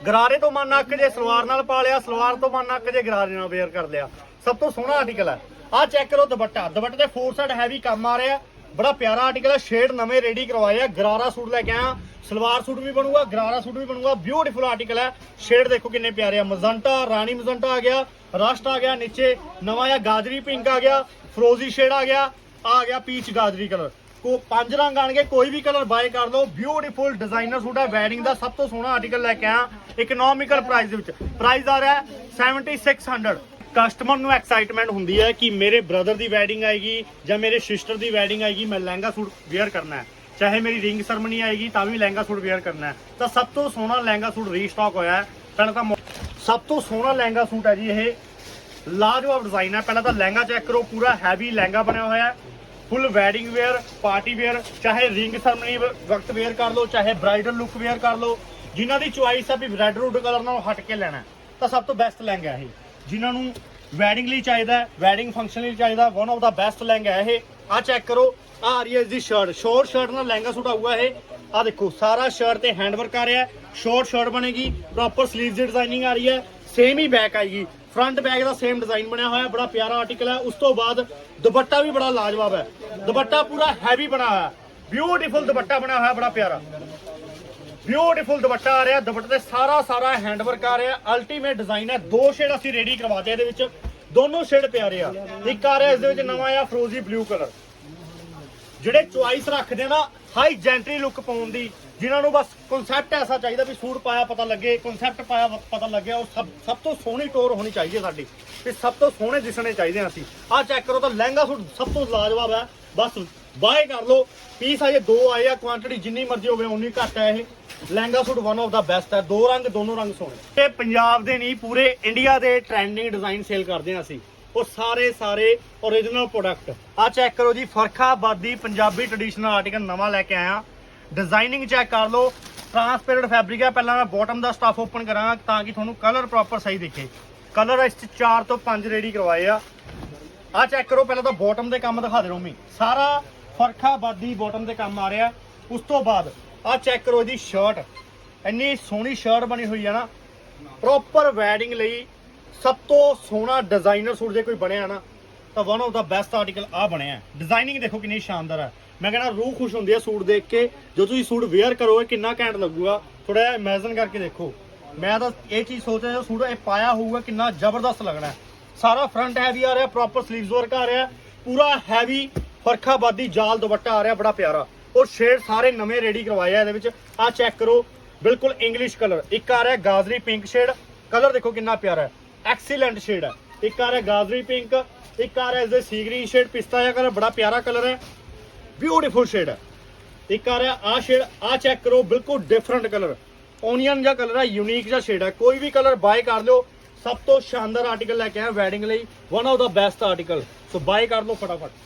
ਗਰਾਰੇ ਤੋਂ ਮਨ ਅੱਕ ਜੇ ਸਲਵਾਰ ਨਾਲ ਪਾ ਲਿਆ, ਸਲਵਾਰ ਤੋਂ ਮਨ ਅੱਕ ਜੇ ਗਰਾਰੇ ਨਾਲ ਵੇਅਰ ਕਰ ਲਿਆ। ਸਭ ਤੋਂ ਸੋਹਣਾ ਆਰਟੀਕਲ ਹੈ ਆ ਚੈੱਕ ਕਰੋ ਦੁਪੱਟਾ। ਦੁਪੱਟੇ ਤੇ ਫੋਰ ਸਾਈਡ ਹੈਵੀ ਕੰਮ ਆ ਰਿਹਾ। ਬੜਾ ਪਿਆਰਾ ਆਰਟੀਕਲ ਹੈ, ਸ਼ੇਡ ਨਵੇਂ ਰੈਡੀ ਕਰਵਾਏ ਆ। ਗਰਾਰਾ ਸੂਟ ਲੈ ਕੇ ਆਇਆ। ਸਲਵਾਰ ਸੂਟ ਵੀ ਬਣੂਗਾ, ਗਰਾਰਾ ਸੂਟ ਵੀ ਬਣੂਗਾ। ਬਿਊਟੀਫੁਲ ਆਰਟੀਕਲ ਹੈ। ਸ਼ੇਡ ਦੇਖੋ ਕਿੰਨੇ ਪਿਆਰੇ ਆ। ਮਜ਼ੰਟਾ, ਰਾਣੀ ਮਜ਼ੰਟਾ ਆ ਗਿਆ, ਰਸਟ ਆ ਗਿਆ ਨੀਚੇ, ਨਵਾਂ ਆ ਗਾਜਰੀ ਪਿੰਕ ਆ ਗਿਆ ਫਰੋਜ਼ੀ ਸ਼ੇਡ ਆ ਗਿਆ ਆ ਗਿਆ ਪੀਚ ਗਾਜਰੀ ਕਲਰ ਕੋ ਪੰਜ ਰੰਗ ਆਣਗੇ, ਕੋਈ ਵੀ ਕਲਰ ਬਾਏ ਕਰ ਲਓ। ਬਿਊਟੀਫੁਲ ਡਿਜ਼ਾਈਨਰ ਸੂਟ ਹੈ ਵੈਡਿੰਗ ਦਾ ਸਭ ਤੋਂ ਸੋਹਣਾ ਆਰਟੀਕਲ ਲੈ ਕੇ ਆਇਆ। ਇਕਨੋਮਿਕਲ ਪ੍ਰਾਈਸ ਦੇ ਵਿੱਚ। ਪ੍ਰਾਈਸ ਆ ਰਿਹਾ ਹੈ 7600 ਕਸਟਮਰ ਨੂੰ ਐਕਸਾਈਟਮੈਂਟ ਹੁੰਦੀ ਹੈ ਕਿ ਮੇਰੇ ਬ੍ਰਦਰ ਦੀ ਵੈਡਿੰਗ ਆਏਗੀ ਜਾਂ ਮੇਰੇ ਸਿਸਟਰ ਦੀ ਵੈਡਿੰਗ ਆਏਗੀ, ਮੈਂ ਲਹਿੰਗਾ ਸੂਟ ਵੇਅਰ ਕਰਨਾ ਹੈ। ਚਾਹੇ ਮੇਰੀ ਰਿੰਗ ਸਰਮਨੀ ਆਏਗੀ, ਤਾਂ ਵੀ ਲਹਿੰਗਾ ਸੂਟ ਵੇਅਰ ਕਰਨਾ ਹੈ। ਤਾਂ ਸਭ ਤੋਂ ਸੋਹਣਾ ਲਹਿੰਗਾ ਸੂਟ ਰੀਸਟਾਕ ਹੋਇਆ ਹੈ। ਪਹਿਲਾਂ ਤਾਂ ਮੋ- ਸਭ ਤੋਂ ਸੋਹਣਾ ਲਹਿੰਗਾ ਸੂਟ ਹੈ ਜੀ ਇਹ। ਲਾਜਵਾਬ ਡਿਜ਼ਾਈਨ ਹੈ। ਪਹਿਲਾਂ ਤਾਂ ਲਹਿੰਗਾ ਚੈੱਕ ਕਰੋ, ਪੂਰਾ ਹੈਵੀ ਲਹਿੰਗਾ ਬਣਿਆ ਹੋਇਆ ਹੈ। Full wedding wear party wear ਚਾਹੇ ਰਿੰਗ ਸਰਮਨੀ ਵਕਤ ਵੇਅਰ ਕਰ ਲਓ, ਚਾਹੇ ਬ੍ਰਾਈਡਲ ਲੁੱਕ ਵੇਅਰ ਕਰ ਲਓ। ਜਿਨ੍ਹਾਂ ਦੀ ਚੁਆਇਸ ਹੈ ਵੀ ਰੈੱਡ ਰੂਡ ਕਲਰ ਨਾਲ ਹਟ ਕੇ ਲੈਣਾ ਤਾਂ ਸਭ ਤੋਂ ਬੈਸਟ ਲਹਿੰਗਾ ਹੈ ਇਹ। ਜਿਨ੍ਹਾਂ ਨੂੰ ਵੈਡਿੰਗ ਲਈ ਚਾਹੀਦਾ ਵੈਡਿੰਗ ਫੰਕਸ਼ਨ ਲਈ ਚਾਹੀਦਾ ਵਨ ਆਫ ਦਾ ਬੈਸਟ ਲਹਿੰਗਾ ਹੈ ਇਹ। ਆ ਚੈੱਕ ਕਰੋ ਆ ਆ ਰਹੀ ਹੈ ਇਸ ਦੀ ਸ਼ਰਟ ਸ਼ੋਰਟ ਸ਼ਰਟ ਨਾਲ ਲਹਿੰਗਾ ਸੂਟ ਆਊਗਾ ਇਹ। ਆ ਦੇਖੋ, ਸਾਰਾ ਸ਼ਰਟ ਤੇ ਹੈਂਡ ਵਰਕ ਆ ਰਿਹਾ ਸ਼ੋਰਟ ਸ਼ਰਟ ਬਣੇਗੀ ਪ੍ਰੋਪਰ ਸਲੀਵਸ ਦੀ ਡਿਜ਼ਾਈਨਿੰਗ ਆ ਰਹੀ ਹੈ ਸੇਮ ਹੀ ਬੈਕ ਆਏਗੀ। ਫਰੰਟ ਬੈਕ ਦਾ ਸੇਮ ਡਿਜ਼ਾਈਨ ਬਣਿਆ ਹੋਇਆ, ਬੜਾ ਪਿਆਰਾ ਆਰਟੀਕਲ ਹੈ। ਉਸ ਤੋਂ ਬਾਅਦ ਦੁਪੱਟਾ ਵੀ ਬੜਾ ਲਾਜਵਾਬ ਹੈ। ਦੁਪੱਟਾ ਪੂਰਾ ਹੈਵੀ ਬਣਾ ਹੋਇਆ ਬਿਊਟੀਫੁਲ ਦੁਪੱਟਾ ਬਣਿਆ ਹੋਇਆ, ਬੜਾ ਪਿਆਰਾ। ਬਿਊਟੀਫੁਲ ਦੁਪੱਟਾ ਆ ਰਿਹਾ, ਦੁਪੱਟੇ ਤੇ ਸਾਰਾ ਸਾਰਾ ਹੈਂਡਵਰਕ ਆ ਰਿਹਾ ਅਲਟੀਮੇਟ ਡਿਜ਼ਾਈਨ ਹੈ। ਦੋ ਸ਼ੇਡ ਅਸੀਂ ਰੈਡੀ ਕਰਵਾਤੇ ਇਹਦੇ ਵਿੱਚ। ਦੋਨੋਂ ਸ਼ੇਡ ਪਿਆਰੇ ਆ। ਇੱਕ ਆ ਰਿਹਾ ਇਸ ਦੇ ਵਿੱਚ ਨਵਾਂ ਆ ਫਰੋਜ਼ੀ ਬਲੂ ਕਲਰ ਜਿਹੜੇ ਚੁਆਇਸ ਰੱਖਦੇ ਆ ਨਾ ਹਾਈ ਜੈਂਟਰੀ ਲੁੱਕ ਪਾਉਣ ਦੀ, ਜਿਨ੍ਹਾਂ ਨੂੰ ਬਸ ਕਨਸੈਪਟ ਐਸਾ ਚਾਹੀਦਾ ਵੀ ਸੂਟ ਪਾਇਆ ਪਤਾ ਲੱਗੇ ਕਨਸੈਪਟ ਪਾਇਆ ਪਤਾ ਲੱਗਿਆ ਉਹ ਸਭ ਸਭ ਤੋਂ ਸੋਹਣੀ ਟੋਰ ਹੋਣੀ ਚਾਹੀਦੀ ਹੈ ਸਾਡੀ। ਤੇ ਸਭ ਤੋਂ ਸੋਹਣੇ ਦਿਸਣੇ ਚਾਹੀਦੇ ਆ ਅਸੀਂ। ਆਹ ਚੈੱਕ ਕਰੋ ਤਾਂ ਲਹਿੰਗਾ ਸੂਟ ਸਭ ਤੋਂ ਲਾਜਵਾਬ ਹੈ। ਬਸ ਬਾਏ ਕਰ ਲਓ। ਪੀਸ ਅਜੇ ਦੋ ਆਏ ਆ ਕੁਆਂਟੀਟੀ ਜਿੰਨੀ ਮਰਜ਼ੀ ਹੋਵੇ ਉਨੀ ਘੱਟ ਹੈ ਇਹ। ਲਹਿੰਗਾ ਸੂਟ ਵਨ ਆਫ ਦਾ ਬੈਸਟ ਹੈ। ਦੋ ਰੰਗ, ਦੋਨੋਂ ਰੰਗ ਸੋਹਣੇ। ਇਹ ਪੰਜਾਬ ਦੇ ਨਹੀਂ, ਪੂਰੇ ਇੰਡੀਆ ਦੇ ਟ੍ਰੈਂਡਿੰਗ ਡਿਜ਼ਾਈਨ ਸੇਲ ਕਰਦੇ ਹਾਂ ਅਸੀਂ। ਉਹ ਸਾਰੇ ਸਾਰੇ origignal ਪ੍ਰੋਡਕਟ ਆ ਚੈੱਕ ਕਰੋ ਜੀ, ਫਰਖਾਬਾਦੀ ਪੰਜਾਬੀ ਟ੍ਰੈਡੀਸ਼ਨਲ ਆਰਟੀਕਲ ਨਵਾਂ ਲੈ ਕੇ ਆਇਆ। ਡਿਜ਼ਾਈਨਿੰਗ ਚੈੱਕ ਕਰ ਲਓ। ਟ੍ਰਾਂਸਪੇਰੈਂਟ ਫੈਬਰਿਕ ਹੈ। ਪਹਿਲਾਂ ਮੈਂ ਬਾਟਮ ਦਾ ਸਟਫ ਓਪਨ ਕਰਾਂਗਾ ਤਾਂ ਕਿ ਤੁਹਾਨੂੰ ਕਲਰ ਪ੍ਰੋਪਰ ਸਹੀ ਦਿਖੇ। ਕਲਰ ਇਸ 'ਚ 4 ਤੋਂ 5 ਰੈਡੀ ਕਰਵਾਏ ਆ। ਆ ਚੈੱਕ ਕਰੋ, ਪਹਿਲਾਂ ਤਾਂ ਬਾਟਮ ਦੇ ਕੰਮ ਦਿਖਾ ਦੇ ਰੋਮੀ ਸਾਰਾ ਫਰਖਾਬਾਦੀ ਬਾਟਮ ਦੇ ਕੰਮ ਆ ਰਿਹਾ। ਉਸ ਤੋਂ ਬਾਅਦ ਆ ਚੈੱਕ ਕਰੋ ਇਹਦੀ ਸ਼ਰਟ ਇੰਨੀ ਸੋਹਣੀ ਸ਼ਰਟ ਬਣੀ ਹੋਈ ਹੈ ਨਾ। ਪ੍ਰੋਪਰ ਵੈਡਿੰਗ ਲਈ ਸਭ ਤੋਂ ਸੋਹਣਾ ਡਿਜ਼ਾਈਨਰ ਸੂਟ ਜੇ ਕੋਈ ਬਣਿਆ ਨਾ, ਤਾਂ ਵਨ ਆਫ ਦਾ ਬੈਸਟ ਆਰਟੀਕਲ ਆ ਬਣਿਆ। ਡਿਜ਼ਾਈਨਿੰਗ ਦੇਖੋ ਕਿੰਨੀ ਸ਼ਾਨਦਾਰ ਹੈ ਮੈਂ ਕਹਿੰਦਾ ਰੂਹ ਖੁਸ਼ ਹੁੰਦੀ ਹੈ ਸੂਟ ਦੇਖ ਕੇ। ਜਦੋਂ ਤੁਸੀਂ ਸੂਟ ਵੇਅਰ ਕਰੋਗੇ ਕਿੰਨਾ ਘੈਂਟ ਲੱਗੂਗਾ। ਥੋੜਾ ਜਿਹਾ ਇਮੇਜਿਨ ਕਰਕੇ ਦੇਖੋ। ਮੈਂ ਤਾਂ ਇਹ ਚੀਜ਼ ਸੋਚ ਰਿਹਾ, ਸੂਟ ਇਹ ਪਾਇਆ ਹੋਊਗਾ, ਕਿੰਨਾ ਜ਼ਬਰਦਸਤ ਲੱਗਣਾ। ਸਾਰਾ ਫਰੰਟ ਹੈਵੀ ਆ ਰਿਹਾ ਪ੍ਰੋਪਰ ਸਲੀਵਸ ਵਰਕ ਆ ਰਿਹਾ। ਪੂਰਾ ਹੈਵੀ ਫਰਖਾਬਾਦੀ, ਜਾਲ ਦੁਪੱਟਾ ਆ ਰਿਹਾ, ਬੜਾ ਪਿਆਰਾ। ਔਰ ਸ਼ੇਡ ਸਾਰੇ ਨਵੇਂ ਰੈਡੀ ਕਰਵਾਏ ਆ ਇਹਦੇ ਵਿੱਚ। ਆ ਚੈੱਕ ਕਰੋ, ਬਿਲਕੁਲ ਇੰਗਲਿਸ਼ ਕਲਰ ਇੱਕ ਆ ਰਿਹਾ ਗਾਜ਼ਰੀ ਪਿੰਕ ਸ਼ੇਡ ਕਲਰ ਦੇਖੋ ਕਿੰਨਾ ਪਿਆਰਾ ਹੈ। ਐਕਸੀਲੈਂਟ ਸ਼ੇਡ ਹੈ। ਇੱਕ ਆ ਰਿਹਾ ਗਾਜ਼ਰੀ ਪਿੰਕ ਇੱਕ ਆ ਰਿਹਾ ਇਸਦੇ ਸੀ ਗ੍ਰੀਨ ਸ਼ੇਡ ਪਿਸਤਾ ਜਿਹਾ ਕਲਰ ਬੜਾ ਪਿਆਰਾ ਕਲਰ ਹੈ। ਬਿਊਟੀਫੁਲ ਸ਼ੇਡ ਹੈ। ਇੱਕ ਆ ਰਿਹਾ ਆ ਸ਼ੇਡ ਆ ਚੈੱਕ ਕਰੋ, ਬਿਲਕੁਲ ਡਿਫਰੈਂਟ ਕਲਰ ਓਨੀਅਨ ਜਿਹਾ ਕਲਰ ਹੈ ਯੂਨੀਕ ਜਿਹਾ ਸ਼ੇਡ ਹੈ। ਕੋਈ ਵੀ ਕਲਰ ਬਾਏ ਕਰ ਲਿਓ। ਸਭ ਤੋਂ ਸ਼ਾਨਦਾਰ ਆਰਟੀਕਲ ਲੈ ਕੇ ਆਇਆ ਵੈਡਿੰਗ ਲਈ। ਵਨ ਆਫ ਦਾ ਬੈਸਟ ਆਰਟੀਕਲ ਸੋ ਬਾਏ ਕਰ ਲਓ ਫਟਾਫਟ।